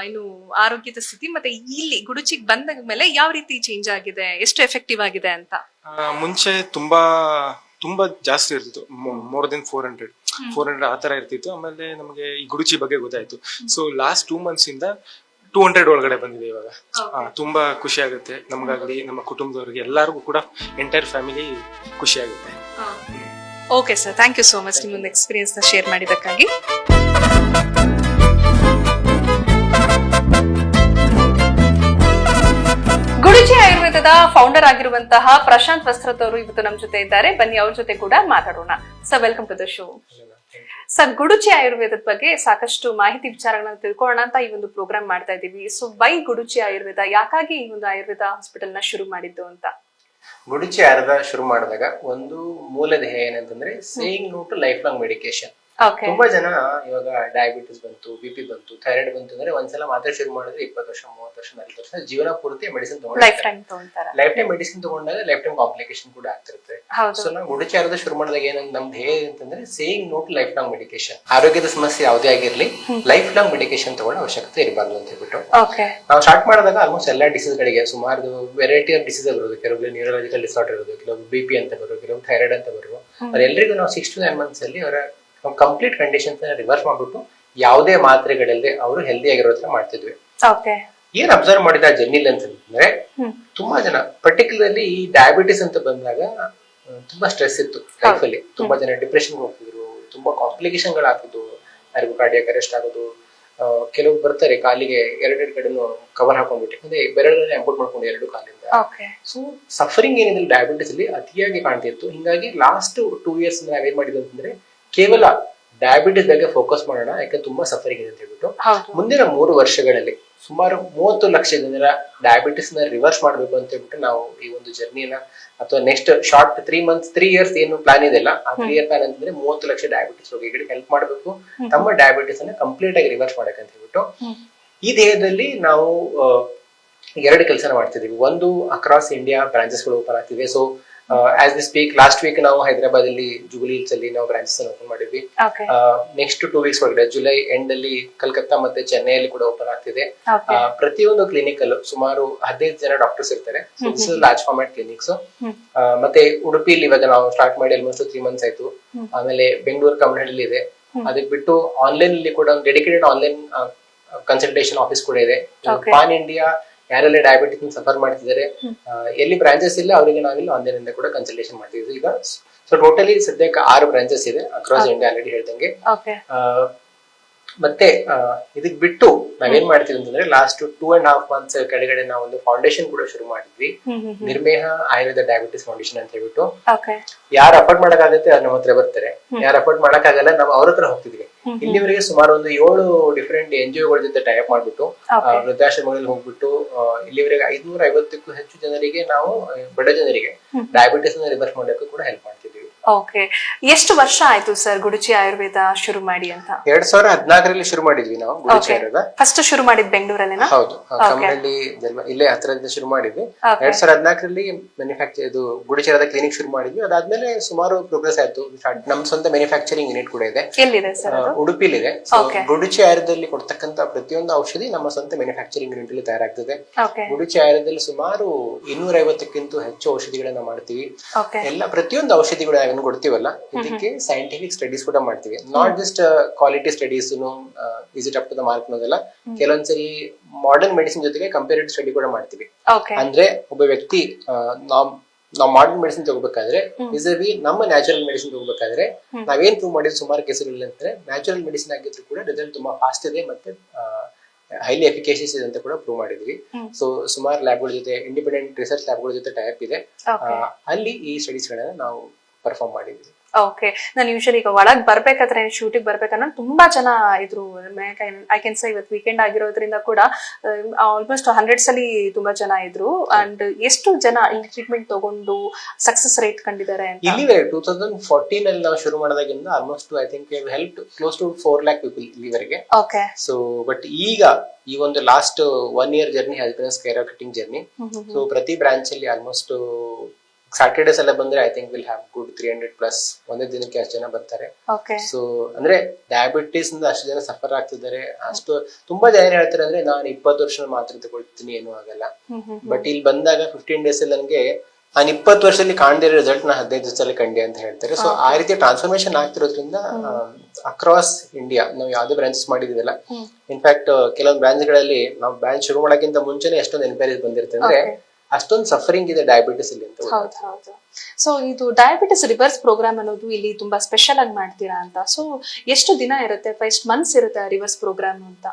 ಏನು ಆರೋಗ್ಯದ ಸ್ಥಿತಿ ಮತ್ತೆ ಇಲ್ಲಿ ಗುಡುಚಿಗೆ ಬಂದ ಮೇಲೆ ಯಾವ ರೀತಿ ಚೇಂಜ್ ಆಗಿದೆ ಎಷ್ಟು ಎಫೆಕ್ಟಿವ್ ಆಗಿದೆ ಅಂತ? ಆ, ಮುಂಚೆ ತುಂಬಾ ತುಂಬಾ ಜಾಸ್ತಿ ಇರ್ತಿತ್ತು. More than four hundred four hundred ಆ ತರ ಇರ್ತಿತ್ತು. ಆಮೇಲೆ ನಮಗೆ ಈ ಗುಡುಚಿ ಬಗ್ಗೆ ಗೊತ್ತಾಯ್ತು. ಸೊ ಲಾಸ್ಟ್ ಟೂ ಮಂತ್ಸ್ ಇಂದ ಟೂ ಹಂಡ್ರೆಡ್ ಒಳಗಡೆ ಬಂದಿದೆ ಇವಾಗ. ಆ, ತುಂಬಾ ಖುಷಿ ಆಗುತ್ತೆ. ನಮ್ಗಾಗ್ಲಿ ನಮ್ಮ ಕುಟುಂಬದವ್ರಿಗೆ ಎಲ್ಲರಿಗೂ ಕೂಡ ಎಂಟೈರ್ ಫ್ಯಾಮಿಲಿ ಖುಷಿ ಆಗುತ್ತೆ. Okay sir thank you so much ನಿಮ್ಮೊಂದು ಎಕ್ಸ್ಪೀರಿಯನ್ಸ್ನ ಶೇರ್ ಮಾಡಿದ್ದಕ್ಕಾಗಿ. ಆಯುರ್ವೇದದ ಫೌಂಡರ್ ಆಗಿರುವಂತಹ ಪ್ರಶಾಂತ್ ವಸ್ತ್ರತ್ ಅವರು ಇವತ್ತು ನಮ್ಮ ಜೊತೆ ಇದ್ದಾರೆ. ಬನ್ನಿ ಅವ್ರ ಜೊತೆ ಕೂಡ ಮಾತಾಡೋಣ. Sir welcome to the show sir Guduchi ಆಯುರ್ವೇದದ ಬಗ್ಗೆ ಸಾಕಷ್ಟು ಮಾಹಿತಿ ವಿಚಾರಗಳನ್ನ ತಿಳ್ಕೊಳ್ಳೋಣ ಅಂತ ಈ ಒಂದು ಪ್ರೋಗ್ರಾಮ್ ಮಾಡ್ತಾ ಇದ್ದೀವಿ. ಸೊ ವೈ ಗುಡುಚಿ ಆಯುರ್ವೇದ ಯಾಕಾಗಿ ಈ ಒಂದು ಆಯುರ್ವೇದ ಹಾಸ್ಪಿಟಲ್ನ ಶುರು ಮಾಡಿದ್ದು ಅಂತ? ಗುಡುಚಿ ಆಯುರ್ವೇದ ಶುರು ಮಾಡಿದಾಗ ಒಂದು ಮೂಲ ಧ್ಯೇಯ ಏನಂತಂದ್ರೆ saying no to lifelong medication ತುಂಬಾ ಜನ ಇವಾಗ ಡಯಾಬಿಟಿಸ್ ಬಂತು ಬಿ ಪಿ ಬಂತು ಥೈರಾಯ್ಡ್ ಬಂತು ಅಂದ್ರೆ ಒಂದ್ಸಲ ಮಾತ್ರೆ ಶುರು ಮಾಡಿದ್ರೆ ಇಪ್ಪತ್ತು ವರ್ಷ ಮೂವತ್ತು ವರ್ಷ ನಲ್ವತ್ತು ವರ್ಷ ಜೀವನ ಪೂರ್ತಿ ಮೆಡಿಸಿನ್ ತಗೊಂತಾರೆ. ಲೈಫ್ ಟೈಮ್ ಮೆಡಿಸಿನ್ ತಗೊಂಡಾಗ ಲೈಫ್ ಟೈಮ್ ಕಾಂಪ್ಲಿಕೇಶನ್ ಕೂಡ ಆಗ್ತಿರುತ್ತೆ. ಸೊ ನಾವು ಗುಡುಚಿ ಆಯುರ್ವೇದ ಶುರು ಮಾಡಿದಾಗ ಏನಂದ್ರೆ ನಮ್ದು ಧ್ಯೇಯ ಅಂತಂದ್ರೆ saying not lifelong medication ಆರೋಗ್ಯದ ಸಮಸ್ಯೆ ಯಾವುದೇ ಆಗಿರ್ಲಿ ಲೈಫ್ ಲಾಂಗ್ ಮೆಡಿಕೇಶನ್ ತಗೊಳ್ಳೋ ಅವಶ್ಯಕತೆ ಇರಬಾರ್ದು ಅಂತ ಹೇಳ್ಬಿಟ್ಟು. ನಾವು ಸ್ಟಾರ್ಟ್ ಮಾಡಿದಾಗ ಆಲ್ಮೋಸ್ಟ್ ಎಲ್ಲ ಡಿಸೀಸ್ ಗಳಿಗೆ ಸುಮಾರು ವೆರೈಟಿ ಆಫ್ ಡಿಸೀಸ್ ಬರೋದು. ಕೆಲವು ನ್ಯೂರಾಲಜಿಕಲ್ ಡಿಸಾರ್ಡರ್ ಇರೋದು ಕೆಲವು ಬಿ ಪಿ ಅಂತ ಬರೋದು ಕೆಲವು ಥೈರಾಯ್ಡ್ ಅಂತ ಬರೋದು. ಎಲ್ಲರಿಗೂ ನಾವು ಸಿಕ್ಸ್ ಟು ನೈನ್ ಮಂತ್ಸ್ ಅಲ್ಲಿ ಅವರ ಕಂಪ್ಲೀಟ್ ಕಂಡೀಷನ್ಸ್ ರಿವರ್ಸ್ ಮಾಡ್ಬಿಟ್ಟು ಯಾವುದೇ ಮಾತ್ರೆಗಳಿಲ್ಲದೆ ಅವರು ಹೆಲ್ದಿ ಆಗಿರೋ ತರ ಮಾಡ್ತಿದ್ವಿ. ಏನ್ ಅಬ್ಸರ್ವ್ ಮಾಡಿದ ಜರ್ನಿಲ್ ಅಂತಂದ್ರೆ ತುಂಬಾ ಜನ ಪರ್ಟಿಕ್ಯುಲರ್ಲಿ ಈ ಡಯಾಬಿಟಿಸ್ ಅಂತ ಬಂದಾಗ ತುಂಬಾ ಸ್ಟ್ರೆಸ್ ಇತ್ತು ಲೈಫ್ ಅಲ್ಲಿ. ತುಂಬಾ ಜನ ಡಿಪ್ರೆಷನ್ ಹೋಗ್ತಿದ್ರು ತುಂಬಾ ಕಾಂಪ್ಲಿಕೇಶನ್ ಗಳಾಗ್ತಿದ್ವು. ಯಾರಿಗೂ ಕಾರ್ಡಿಯಾಕ್ ಅರೆಸ್ಟ್ ಆಗೋದು ಕೆಲವು ಬರ್ತಾರೆ ಕಾಲಿಗೆ ಎರಡೆರಡು ಕಡೆನು ಕವರ್ ಹಾಕೊಂಡ್ಬಿಟ್ಟು ಅಂದ್ರೆ ಬೆರಳಲ್ಲಿ ಅಂಪೋರ್ಟ್ ಮಾಡ್ಕೊಂಡು ಎರಡು ಕಾಲಿಂದ. ಸೊ ಸಫರಿಂಗ್ ಏನಿದೆ ಡಯಾಬಿಟಿಸ್ ಅಲ್ಲಿ ಅತಿಯಾಗಿ ಕಾಣ್ತಿತ್ತು. ಹಿಂಗಾಗಿ ಲಾಸ್ಟ್ ಟೂ ಇಯರ್ಸ್ ನಾವೇನ್ ಮಾಡಿದ್ವಿ ಅಂತಂದ್ರೆ ಕೇವಲ ಡಯಾಬಿಟಿಸ್ ಬಗ್ಗೆ ಫೋಕಸ್ ಮಾಡೋಣ ಯಾಕೆ ತುಂಬಾ ಸಫರಿಂಗ್ ಇದೆ ಅಂತ ಹೇಳ್ಬಿಟ್ಟು. ಮುಂದಿನ ಮೂರು ವರ್ಷಗಳಲ್ಲಿ ಸುಮಾರು ಮೂವತ್ತು ಲಕ್ಷ ಜನರ ಡಯಾಬಿಟಿಸ್ನ ರಿವರ್ಸ್ ಮಾಡಬೇಕು ಅಂತ ಹೇಳ್ಬಿಟ್ಟು ನಾವು ಈ ಒಂದು ಜರ್ನಿನ ಅಥವಾ next short three months three years ಏನು ಪ್ಲಾನ್ ಇದೆಲ್ಲ ಆ ತ್ರೀ ಇಯರ್ ಪ್ಲಾನ್ ಅಂತಂದ್ರೆ ಮೂವತ್ತು ಲಕ್ಷ ಡಯಾಬಿಟಿಸ್ ರೋಗಿಗಳಿಗೆ ಹೆಲ್ಪ್ ಮಾಡಬೇಕು. ತಮ್ಮ ಡಯಾಬಿಟಿಸ್ ಅನ್ನ ಕಂಪ್ಲೀಟ್ ಆಗಿ ರಿವರ್ಸ್ ಮಾಡಕ್ಕೆ ಅಂತ ಹೇಳ್ಬಿಟ್ಟು. ಈ ದೇಹದಲ್ಲಿ ನಾವು ಎರಡು ಕೆಲಸ ಮಾಡ್ತಿದೀವಿ ಒಂದು ಅಕ್ರಾಸ್ ಇಂಡಿಯಾ ಬ್ರಾಂಚಸ್ಗಳು open ಆಗ್ತಿವೆ. So as we speak last week ನಾವು ಹೈದರಾಬಾದ್ ಅಲ್ಲಿ ಜುಬ್ಲಿ ಹಿಲ್ಸ್ ಅಲ್ಲಿ ನಾವು ಬ್ರಾಂಚಸ್ ಓಪನ್ ಮಾಡಿದ್ವಿ. ನೆಕ್ಸ್ಟ್ ಟೂ ವೀಕ್ಸ್ ಒಳಗಡೆ ಜುಲೈ ಎಂಡ್ ಅಲ್ಲಿ ಕಲ್ಕತ್ತಾ ಮತ್ತೆ ಚೆನ್ನೈಯಲ್ಲಿ ಕೂಡ ಓಪನ್ ಆಗ್ತಿದೆ. ಆ, ಪ್ರತಿಯೊಂದು ಕ್ಲಿನಿಕ್ ಅಲ್ಲೂ ಸುಮಾರು ಹದಿನೈದು ಜನ ಡಾಕ್ಟರ್ಸ್ ಇರ್ತಾರೆ. ಲಾರ್ಜ್ ಫಾರ್ಮ್ಯಾಟ್ ಕ್ಲಿನಿಕ್ಸ್ ಮತ್ತೆ ಉಡುಪಿಲಿ ಇವಾಗ ನಾವು ಸ್ಟಾರ್ಟ್ ಮಾಡಿ ಆಲ್ಮೋಸ್ಟ್ ತ್ರೀ ಮಂತ್ಸ್ ಆಯ್ತು. ಆಮೇಲೆ ಬೆಂಗಳೂರು ಕಮನಹಳ್ಳಿ ಇದೆ. ಅದಕ್ಕೆ ಬಿಟ್ಟು ಆನ್ಲೈನ್ ಅಲ್ಲಿ ಕೂಡ ಡೆಡಿಕೇಟೆಡ್ ಆನ್ಲೈನ್ ಕನ್ಸಲ್ಟೇಷನ್ ಆಫೀಸ್ ಕೂಡ ಇದೆ. ಪಾನ್ ಇಂಡಿಯಾ ಯಾರೆಲ್ಲ ಡಯಾಬಿಟಿಸ್ ಸಫರ್ ಮಾಡ್ತಿದ್ದಾರೆ ಎಲ್ಲಿ ಬ್ರಾಂಚಸ್ ಇಲ್ಲ ಅವರಿಗೆ ನಾವಿಲ್ಲಿ ಆನ್ಲೈನ್ ಇಂದ ಕೂಡ ಕನ್ಸಲ್ಟೇಷನ್ ಮಾಡ್ತಿದ್ವಿ. ಈಗ ಸೊ ಟೋಟಲಿ ಸದ್ಯಕ್ಕೆ ಆರು ಬ್ರಾಂಚಸ್ ಇದೆ ಅಕ್ರಾಸ್ ಇಂಡಿಯಾ ಆಲ್ರೆಡಿ ಹೇಳ್ದಂಗೆ. ಮತ್ತೆ ಇದಕ್ ಬಿಟ್ಟು ನಾವೇನ್ ಮಾಡ್ತೀವಿ ಅಂತಂದ್ರೆ last two and half months ಕೆಳಗಡೆ ನಾವು ಒಂದು ಫೌಂಡೇಶನ್ ಕೂಡ ಶುರು ಮಾಡಿದ್ವಿ. ನಿರ್ಮೇಹ ಆಯುರ್ವೇದ ಡಯಾಬಿಟಿಸ್ ಫೌಂಡೇಶನ್ ಅಂತ ಹೇಳ್ಬಿಟ್ಟು. ಯಾರು ಅಫೋರ್ಡ್ ಮಾಡಕ್ಕಾಗತ್ತೆ ಅವ್ರು ನಮ್ಮ ಹತ್ರ ಬರ್ತಾರೆ. ಯಾರು ಅಫೋರ್ಡ್ ಮಾಡಕ್ಕಾಗಲ್ಲ ನಾವು ಅವ್ರ ಹತ್ರ ಹೋಗ್ತಿದ್ವಿ. ಇಲ್ಲಿವರೆಗೆ ಸುಮಾರು ಒಂದು ಏಳು ಡಿಫ್ರೆಂಟ್ ಎನ್ ಜಿ ಒಗಳ ಜೊತೆ ಟೈಪ್ ಮಾಡ್ಬಿಟ್ಟು ವೃದ್ಧಾಶ್ರಮಗಳಲ್ಲಿ ಹೋಗ್ಬಿಟ್ಟು ಇಲ್ಲಿವರೆಗೆ ಐದ್ನೂರ ಐವತ್ತಕ್ಕೂ ಹೆಚ್ಚು ಜನರಿಗೆ ನಾವು ಬಡ ಜನರಿಗೆ ಡಯಾಬಿಟಿಸ್ ರಿವರ್ಸ್ ಮಾಡೋಕೆ ಕೂಡ ಹೆಲ್ಪ್ ಮಾಡ್ತಿದ್ದೀವಿ. ಓಕೆ ಎಷ್ಟು ವರ್ಷ ಆಯ್ತು ಸರ್ ಗುಡುಚಿ ಆಯುರ್ವೇದ ಶುರು ಮಾಡಿ ಅಂತ? ಎರಡ್ ಸಾವಿರ ಹದಿನಾಲ್ಕರಲ್ಲಿ ಶುರು ಮಾಡಿದ್ವಿ ನಾವು ಗುಡುಚಿ ಆಯುರ್ವೇದ ಫಸ್ಟ್ ಶುರು ಮಾಡಿದ್ ಬೆಂಗಳೂರಲ್ಲೇನಾ? ಹೌದು. ಜನ್ಮ ಇಲ್ಲೇ ಹತ್ತಿರದಿಂದ ಶುರು ಮಾಡಿದ್ವಿ. ಎರಡ್ ಸಾವಿರ ಹದಿನಾಲ್ಕರಲ್ಲಿ ಮ್ಯಾನುಫ್ಯಾಕ್ಚರ್ ಇದು ಗುಡಿಚೆರದ ಕ್ಲಿನಿಕ್ ಶುರು ಮಾಡಿದ್ವಿ. ಅದಾದ್ಮೇಲೆ ಸುಮಾರು ಪ್ರೋಗ್ರೆಸ್ ಆಯ್ತು. ನಮ್ ಸ್ವಂತ ಮ್ಯಾನುಫ್ಯಾಕ್ಚರಿಂಗ್ ಯೂನಿಟ್ ಕೂಡ ಇದೆ. ಎಲ್ಲಿದೆ ಸರ್ ಉಡುಪಿಲಿದೆ. ಗುಡುಚಿ ಆಯುರ್ವೇದದಲ್ಲಿ ಕೊಡ್ತಕ್ಕಂತ ಪ್ರತಿಯೊಂದು ಔಷಧಿ ನಮ್ಮ ಸ್ವಂತ ಮ್ಯಾನುಫ್ಯಾಕ್ಚರಿಂಗ್ ಯೂನಿಟ್ ಅಲ್ಲಿ ತಯಾರಾಗ್ತದೆ. ಗುಡುಚಿ ಆಯುರ್ವೇದದಲ್ಲಿ ಸುಮಾರು ಇನ್ನೂರ ಐವತ್ತಕ್ಕಿಂತ ಹೆಚ್ಚು ಔಷಧಿಗಳನ್ನ ಮಾಡ್ತೀವಿ. ಎಲ್ಲ ಪ್ರತಿಯೊಂದು ಔಷಧಿಗಳು ಏನು ಕೊಡ್ತೀವಲ್ಲ? ಇದಕ್ಕೆ ಸೈಂಟಿಫಿಕ್ ಸ್ಟಡೀಸ್ ಕೂಡ ಮಾಡ್ತೀವಿ. Not just quality studies is it up to the mark ಅನ್ನೋದೆಲ್ಲ. ಕೆಲವೊಂದ್ಸರಿ ಮಾಡರ್ನ್ ಮೆಡಿಸಿನ್ ಜೊತೆಗೆ ಕಂಪೇರಿಟಿವ್ ಸ್ಟಡಿ ಕೂಡ ಮಾಡ್ತೀವಿ. ಅಂದ್ರೆ ಒಬ್ಬ ವ್ಯಕ್ತಿ ನಾವ್ ನಾವು ಮಾಡರ್ನ್ ಮೆಡಿಸಿನ್ ತಗೋಬೇಕಾದ್ರೆ ವಿ ನಮ್ಮ ನ್ಯಾಚುರಲ್ ಮೆಡಿಸಿನ್ ತಗೋಬೇಕಾದ್ರೆ ನಾವೇನ್ ಪ್ರೂವ್ ಮಾಡಿದ್ವಿ ಸುಮಾರು ಕೇಸುಗಳಲ್ಲಿ ಅಂದ್ರೆ ನ್ಯಾಚುರಲ್ ಮೆಡಿಸಿನ್ ಆಗಿದ್ರು ಕೂಡ ರಿಸಲ್ಟ್ ತುಂಬಾ ಫಾಸ್ಟ್ ಇದೆ ಮತ್ತೆ ಹೈಲಿ ಎಫಿಕೇಶಿಯಸ್ ಇದೆ ಅಂತ ಕೂಡ ಪ್ರೂವ್ ಮಾಡಿದ್ವಿ. ಸೊ ಸುಮಾರು ಲ್ಯಾಬ್ಗಳ ಜೊತೆ ಇಂಡಿಪೆಂಡೆಂಟ್ ರಿಸರ್ಚ್ ಲ್ಯಾಬ್ಗಳ ಜೊತೆ ಟೈಪ್ ಇದೆ. ಅಲ್ಲಿ ಈ ಸ್ಟಡೀಸ್ ಗಳನ್ನ ನಾವು ಪರ್ಫಾರ್ಮ್ ಮಾಡಿದ್ವಿ ಓಕೆ ನಾನು ಯೂಶಲಿ ಈಗ ಒಳಗೆ ಬರ್ಬೇಕಾದ್ರೆ ಶೂಟಿಂಗ್ ಬರ್ಬೇಕನ್ನ ತುಂಬಾ ಜನ ಇದ್ರು. ಐ ಕ್ಯಾನ್ ಸೇ ಇವತ್ತು ವೀಕೆಂಡ್ ಆಗಿರೋದ್ರಿಂದ ಕೂಡ ಆಲ್ಮೋಸ್ಟ್ ಹಂಡ್ರೆಡ್ಸ್ ಅಲ್ಲಿ ತುಂಬಾ ಜನ ಇದ್ರು. ಅಂಡ್ ಎಷ್ಟು ಜನ ಇಲ್ಲಿ ಟ್ರೀಟ್ಮೆಂಟ್ ತಗೊಂಡು ಸಕ್ಸಸ್ ರೇಟ್ ಕಂಡಿದ್ದಾರೆ ಅಂತ? ಇಲ್ಲಿವರೆಗೆ ಟೂ ತೌಸಂಡ್ ಫೋರ್ಟೀನ್ ಅಲ್ಲಿ ನಾವು ಶುರು ಮಾಡಿದಾಗಿಂದ almost I think help close to four lakh people ಇಲ್ಲಿವರೆಗೆ. ಓಕೆ ಸೊ ಬಟ್ ಈಗ ಈ ಒಂದು last one year journey health care cutting journey so ಪ್ರತಿ ಬ್ರಾಂಚ್ ಅಲ್ಲಿ ಆಲ್ಮೋಸ್ಟ್ ಸಾಟರ್ಡೇಸ್ ಎಲ್ಲ ಬಂದ್ರೆ I think will have good three hundred plus ಒಂದೇ ದಿನಕ್ಕೆ ಅಷ್ಟು ಜನ ಬರ್ತಾರೆ. ಸೊ ಅಂದ್ರೆ ಡಯಾಬಿಟಿಸ್ ಇಂದ ಅಷ್ಟು ಜನ ಸಫರ್ ಆಗ್ತಿದ್ದಾರೆ. ಅಷ್ಟು ತುಂಬಾ ಜನ ಏನ್ ಹೇಳ್ತಾರೆ ಅಂದ್ರೆ ನಾನು ಇಪ್ಪತ್ತು ವರ್ಷ ಮಾತ್ರ ತಗೊಳ್ತೀನಿ ಏನೂ ಆಗಲ್ಲ. ಬಟ್ ಇಲ್ಲಿ ಬಂದಾಗ ಫಿಫ್ಟೀನ್ ಡೇಸ್ ಅಲ್ಲಿ ನನಗೆ ನಾನು ಇಪ್ಪತ್ತು ವರ್ಷದಲ್ಲಿ ಕಾಣದಿರೋ ರಿಸಲ್ಟ್ ನಾ ಹದಿನೈದು ದಿವಸದಲ್ಲಿ ಕಂಡೆ ಅಂತ ಹೇಳ್ತಾರೆ. ಸೊ ಆ ರೀತಿ ಟ್ರಾನ್ಸ್ಫಾರ್ಮೇಶನ್ ಆಗ್ತಿರೋದ್ರಿಂದ ಅಕ್ರಾಸ್ ಇಂಡಿಯಾ ನಾವು ಯಾವುದೇ ಬ್ರಾಂಚಸ್ ಮಾಡಿದಿವಲ್ಲ ಇನ್ಫ್ಯಾಕ್ಟ್ ಕೆಲವೊಂದು ಬ್ರಾಂಚ್ಗಳಲ್ಲಿ ನಾವು ಬ್ರಾಂಚ್ ಶುರು ಮಾಡೋಕ್ಕಿಂತ ಮುಂಚೆನೆ ಎಷ್ಟೊಂದು ಎನ್ಕ್ವೈರೀಸ್ ಬಂದಿರುತ್ತೆ ಅಂದ್ರೆ ಅಷ್ಟೊಂದು ಸಫರಿಂಗ್ ಇದೆ ಡಯಾಬಿಟಿಸ್ ಇಲ್ಲಿ ಅಂತ ಹೌದು ಹೌದು. ಸೊ ಇದು ಡಯಾಬಿಟಿಸ್ ರಿವರ್ಸ್ ಪ್ರೋಗ್ರಾಮ್ ಅನ್ನೋದು ಇಲ್ಲಿ ತುಂಬಾ ಸ್ಪೆಷಲ್ ಆಗಿ ಮಾಡ್ತೀರಾ ಅಂತ. ಸೊ ಎಷ್ಟು ದಿನ ಇರುತ್ತೆ? ಫಸ್ಟ್ ಮಂತ್ಸ್ ಇರುತ್ತೆ ರಿವರ್ಸ್ ಪ್ರೋಗ್ರಾಮ್ ಅಂತ.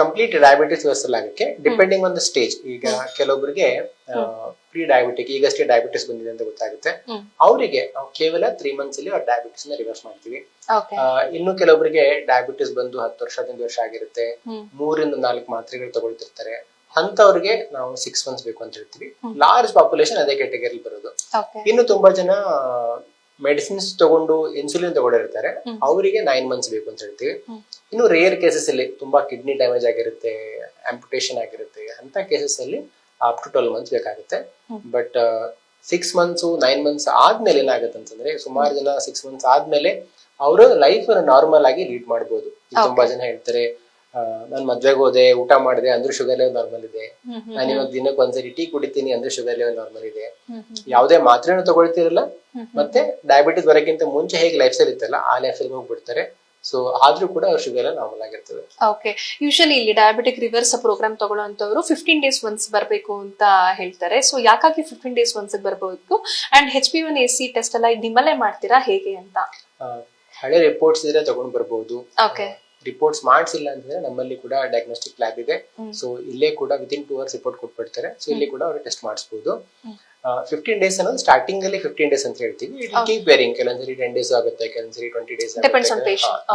ಕಂಪ್ಲೀಟ್ ಡಯಾಬಿಟಿಸ್ ರಿವರ್ಸಲ್ ಆಗಕ್ಕೆ ಡಿಪೆಂಡಿಂಗ್ ಆನ್ ದ ಸ್ಟೇಜ್ ಈಗ ಕೆಲವೊಬ್ಬರಿಗೆ ಪ್ರೀ ಡಯಾಬಿಟಿಕ್ ಈಗಷ್ಟೇ ಡಯಾಬಿಟಿಸ್ ಬಂದಿದೆ ಅಂತ ಗೊತ್ತಾಗುತ್ತೆ. ಅವರಿಗೆ ನಾವು ಕೇವಲ ತ್ರೀ ಮಂತ್ಸ್ ಅಲ್ಲಿ ಅವ್ರ ಡಯಾಬಿಟಿಸ್ನ ರಿವರ್ಸ್ ಮಾಡ್ತೀವಿ. ಇನ್ನು ಕೆಲವೊಬ್ಬರಿಗೆ ಡಯಾಬಿಟಿಸ್ ಬಂದು ಹತ್ತು ವರ್ಷ ಹದಿನೈದು ವರ್ಷ ಆಗಿರುತ್ತೆ. ಮೂರಿಂದ ನಾಲ್ಕು ಮಾತ್ರೆಗಳು ತಗೊಳ್ತಿರ್ತಾರೆ. ಅಂತವ್ರಿಗೆ ನಾವು ಸಿಕ್ಸ್ ಮಂತ್ಸ್ ಬೇಕು ಅಂತ ಹೇಳ್ತೀವಿ. ಲಾರ್ಜ್ ಪಾಪ್ಯುಲೇಷನ್ ಅದೇ ಕ್ಯಾಟಗರಿ ಬರೋದು. ಇನ್ನು ತುಂಬಾ ಜನ ಮೆಡಿಸಿನ್ಸ್ ತಗೊಂಡು ಇನ್ಸುಲಿನ್ ತಗೊಂಡಿರ್ತಾರೆ. ಅವರಿಗೆ ನೈನ್ ಮಂತ್ಸ್ ಬೇಕು ಅಂತ ಹೇಳ್ತೀವಿ. ಇನ್ನು ರೇರ್ ಕೇಸಸ್ ಅಲ್ಲಿ ತುಂಬಾ ಕಿಡ್ನಿ ಡ್ಯಾಮೇಜ್ ಆಗಿರುತ್ತೆ ಆಂಪುಟೇಷನ್ ಆಗಿರುತ್ತೆ ಅಂತ ಕೇಸಸ್ ಅಲ್ಲಿ ಅಪ್ ಟು ಟ್ವೆಲ್ ಮಂತ್ಸ್ ಬೇಕಾಗುತ್ತೆ. But six months nine months ಆದ್ಮೇಲೆ ಏನಾಗುತ್ತೆ ಅಂತಂದ್ರೆ ಸುಮಾರು ಜನ ಸಿಕ್ಸ್ ಮಂತ್ಸ್ ಆದ್ಮೇಲೆ ಅವರು ಲೈಫ್ ನಾರ್ಮಲ್ ಆಗಿ ಲೀಡ್ ಮಾಡಬಹುದು ತುಂಬಾ ಜನ ಹೇಳ್ತಾರೆ ನಾನು ಮದ್ವೆಗೆ ಹೋದೆ ಊಟ ಮಾಡಿದೆ ಅಂದ್ರೆ ಶುಗರ್ ಲೆವೆಲ್ ನಾರ್ಮಲ್ ಇದೆ ನಾನು ಇವಾಗ ದಿನಕ್ಕೆ ಒಂದ್ಸರಿ ಟೀ ಕುಡಿತೀನಿ ಅಂದ್ರೆ ಶುಗರ್ ಲೆವೆಲ್ ನಾರ್ಮಲ್ ಇದೆ ಯಾವುದೇ ಮಾತ್ರೆನೂ ತಗೊಳ್ತಿರಲ್ಲ ಮತ್ತೆ ಡಯಾಬಿಟಿಸ್ ಬರೋಕ್ಕಿಂತ ಮುಂಚೆ ಹೇಗೆ ಲೈಫ್ ಸ್ಟೈಲ್ ಇತ್ತಲ್ಲ ಆ ಲೈಫ್ ಸ್ಟೈಲ್ ಹೋಗ್ಬಿಡ್ತಾರೆ ಸೊ ಆದ್ರೂ ಕೂಡ ಅವ್ರ ಶುಗರ್ ನಾರ್ಮಲ್ ಆಗಿರ್ತದೆ ಓಕೆ ಯೂಶಲಿ ಇಲ್ಲಿ ಡಯಾಬಿಟಿಕ್ ರಿವರ್ಸ್ ಪ್ರೋಗ್ರಾಮ್ ತಗೊಳ್ಳೋಂಥವ್ರು ಫಿಫ್ಟೀನ್ ಡೇಸ್ ಒನ್ಸ್ ಬರಬೇಕು ಅಂತ ಹೇಳ್ತಾರೆ. ಸೊ ಯಾಕಾಗಿ ಫಿಫ್ಟೀನ್ ಡೇಸ್ ಒನ್ಸ್ ಬರಬೇಕು and H P one A C test ಎಲ್ಲ ನಿಮ್ಮಲ್ಲೇ ಮಾಡ್ತೀರಾ? ಹೇಗೆ ಅಂತ? ಹಳೆ ರಿಪೋರ್ಟ್ಸ್ ಇದ್ರೆ ತಗೊಂಡ್ ಬರ್ಬೋದು. ಓಕೆ ರಿಪೋರ್ಟ್ಸ್ ಮಾಡಿಸಿಲ್ಲ ಅಂತಂದ್ರೆ ನಮ್ಮಲ್ಲಿ ಕೂಡ ಡಯಾಗ್ನೋಸ್ಟಿಕ್ ಲ್ಯಾಬ್ ಇದೆ. ಸೊ ಇಲ್ಲೇ ಕೂಡ ವಿತಿನ್ ಟೂ ಅವರ್ಸ್ ರಿಪೋರ್ಟ್ ಕೊಟ್ಬಿಡ್ತಾರೆ. ಸೊ ಇಲ್ಲಿ ಕೂಡ ಅವರು ಟೆಸ್ಟ್ ಮಾಡಿಸಬಹುದು ಫಿಫ್ಟೀನ್ ಡೇಸ್ ಅನ್ನೋದು ಸ್ಟಾರ್ಟಿಂಗ್ ಅಲ್ಲಿ ಫಿಫ್ಟೀನ್ ಡೇಸ್ ಅಂತ ಹೇಳ್ತೀವಿ. ಇಟ್ ಕೀಪ್ ವೇರಿಂಗ್ ಕೆಲವೊಂದ್ಸರಿ ಟೆನ್ ಡೇಸ್ ಆಗುತ್ತೆ ಕೆಲವೊಂದ್ಸರಿ ಟ್ವೆಂಟಿ ಡೇಸ್.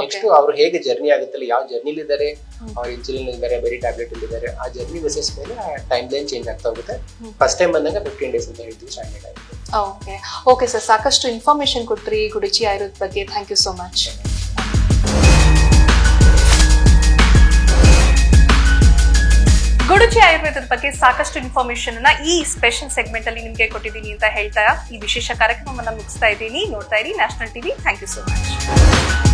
ನೆಕ್ಸ್ಟ್ ಅವರು ಹೇಗೆ ಜರ್ನಿ ಆಗುತ್ತಲ್ಲ ಯಾವ ಜರ್ನಿಲಿ ಇದ್ದಾರೆ ಅವ್ರ ಇನ್ಸುಲಿನ್ ಇದ್ದಾರೆ ಬೇರೆ ಟ್ಯಾಬ್ಲೆಟ್ ಇದ್ದಾರೆ ಆ ಜರ್ನಿ ಬೇಸಿಸ್ ಮೇಲೆ ಟೈಮ್ ಲೈನ್ ಚೇಂಜ್ ಆಗ್ತಾ ಹೋಗುತ್ತೆ. ಫಸ್ಟ್ ಟೈಮ್ ಬಂದಾಗ ಫಿಫ್ಟೀನ್ ಡೇಸ್ ಅಂತ ಹೇಳ್ತೀವಿ ಸ್ಟ್ಯಾಂಡರ್ಡ್ ಓಕೆ ಓಕೆ ಸರ್ ಸಾಕಷ್ಟು ಇನ್ಫಾರ್ಮೇಶನ್ ಕೊಟ್ರಿ ಗುಡುಚಿ ಆಯುರ್ವೇದ ಬಗ್ಗೆ. Thank you so much Guduchi ಆಯುರ್ವೇದದ ಬಗ್ಗೆ ಸಾಕಷ್ಟು ಇನ್ಫಾರ್ಮೇಶನ್ ಅನ್ನ ಈ ಸ್ಪೆಷಲ್ ಸೆಗ್ಮೆಂಟ್ ಅಲ್ಲಿ ನಿಮ್ಗೆ ಕೊಟ್ಟಿದ್ದೀನಿ ಅಂತ ಹೇಳ್ತಾ ಈ ವಿಶೇಷ ಕಾರ್ಯಕ್ರಮವನ್ನು ಮುಗಿಸ್ತಾ ಇದ್ದೀನಿ. ನೋಡ್ತಾ ಇರಿ national TV thank you so much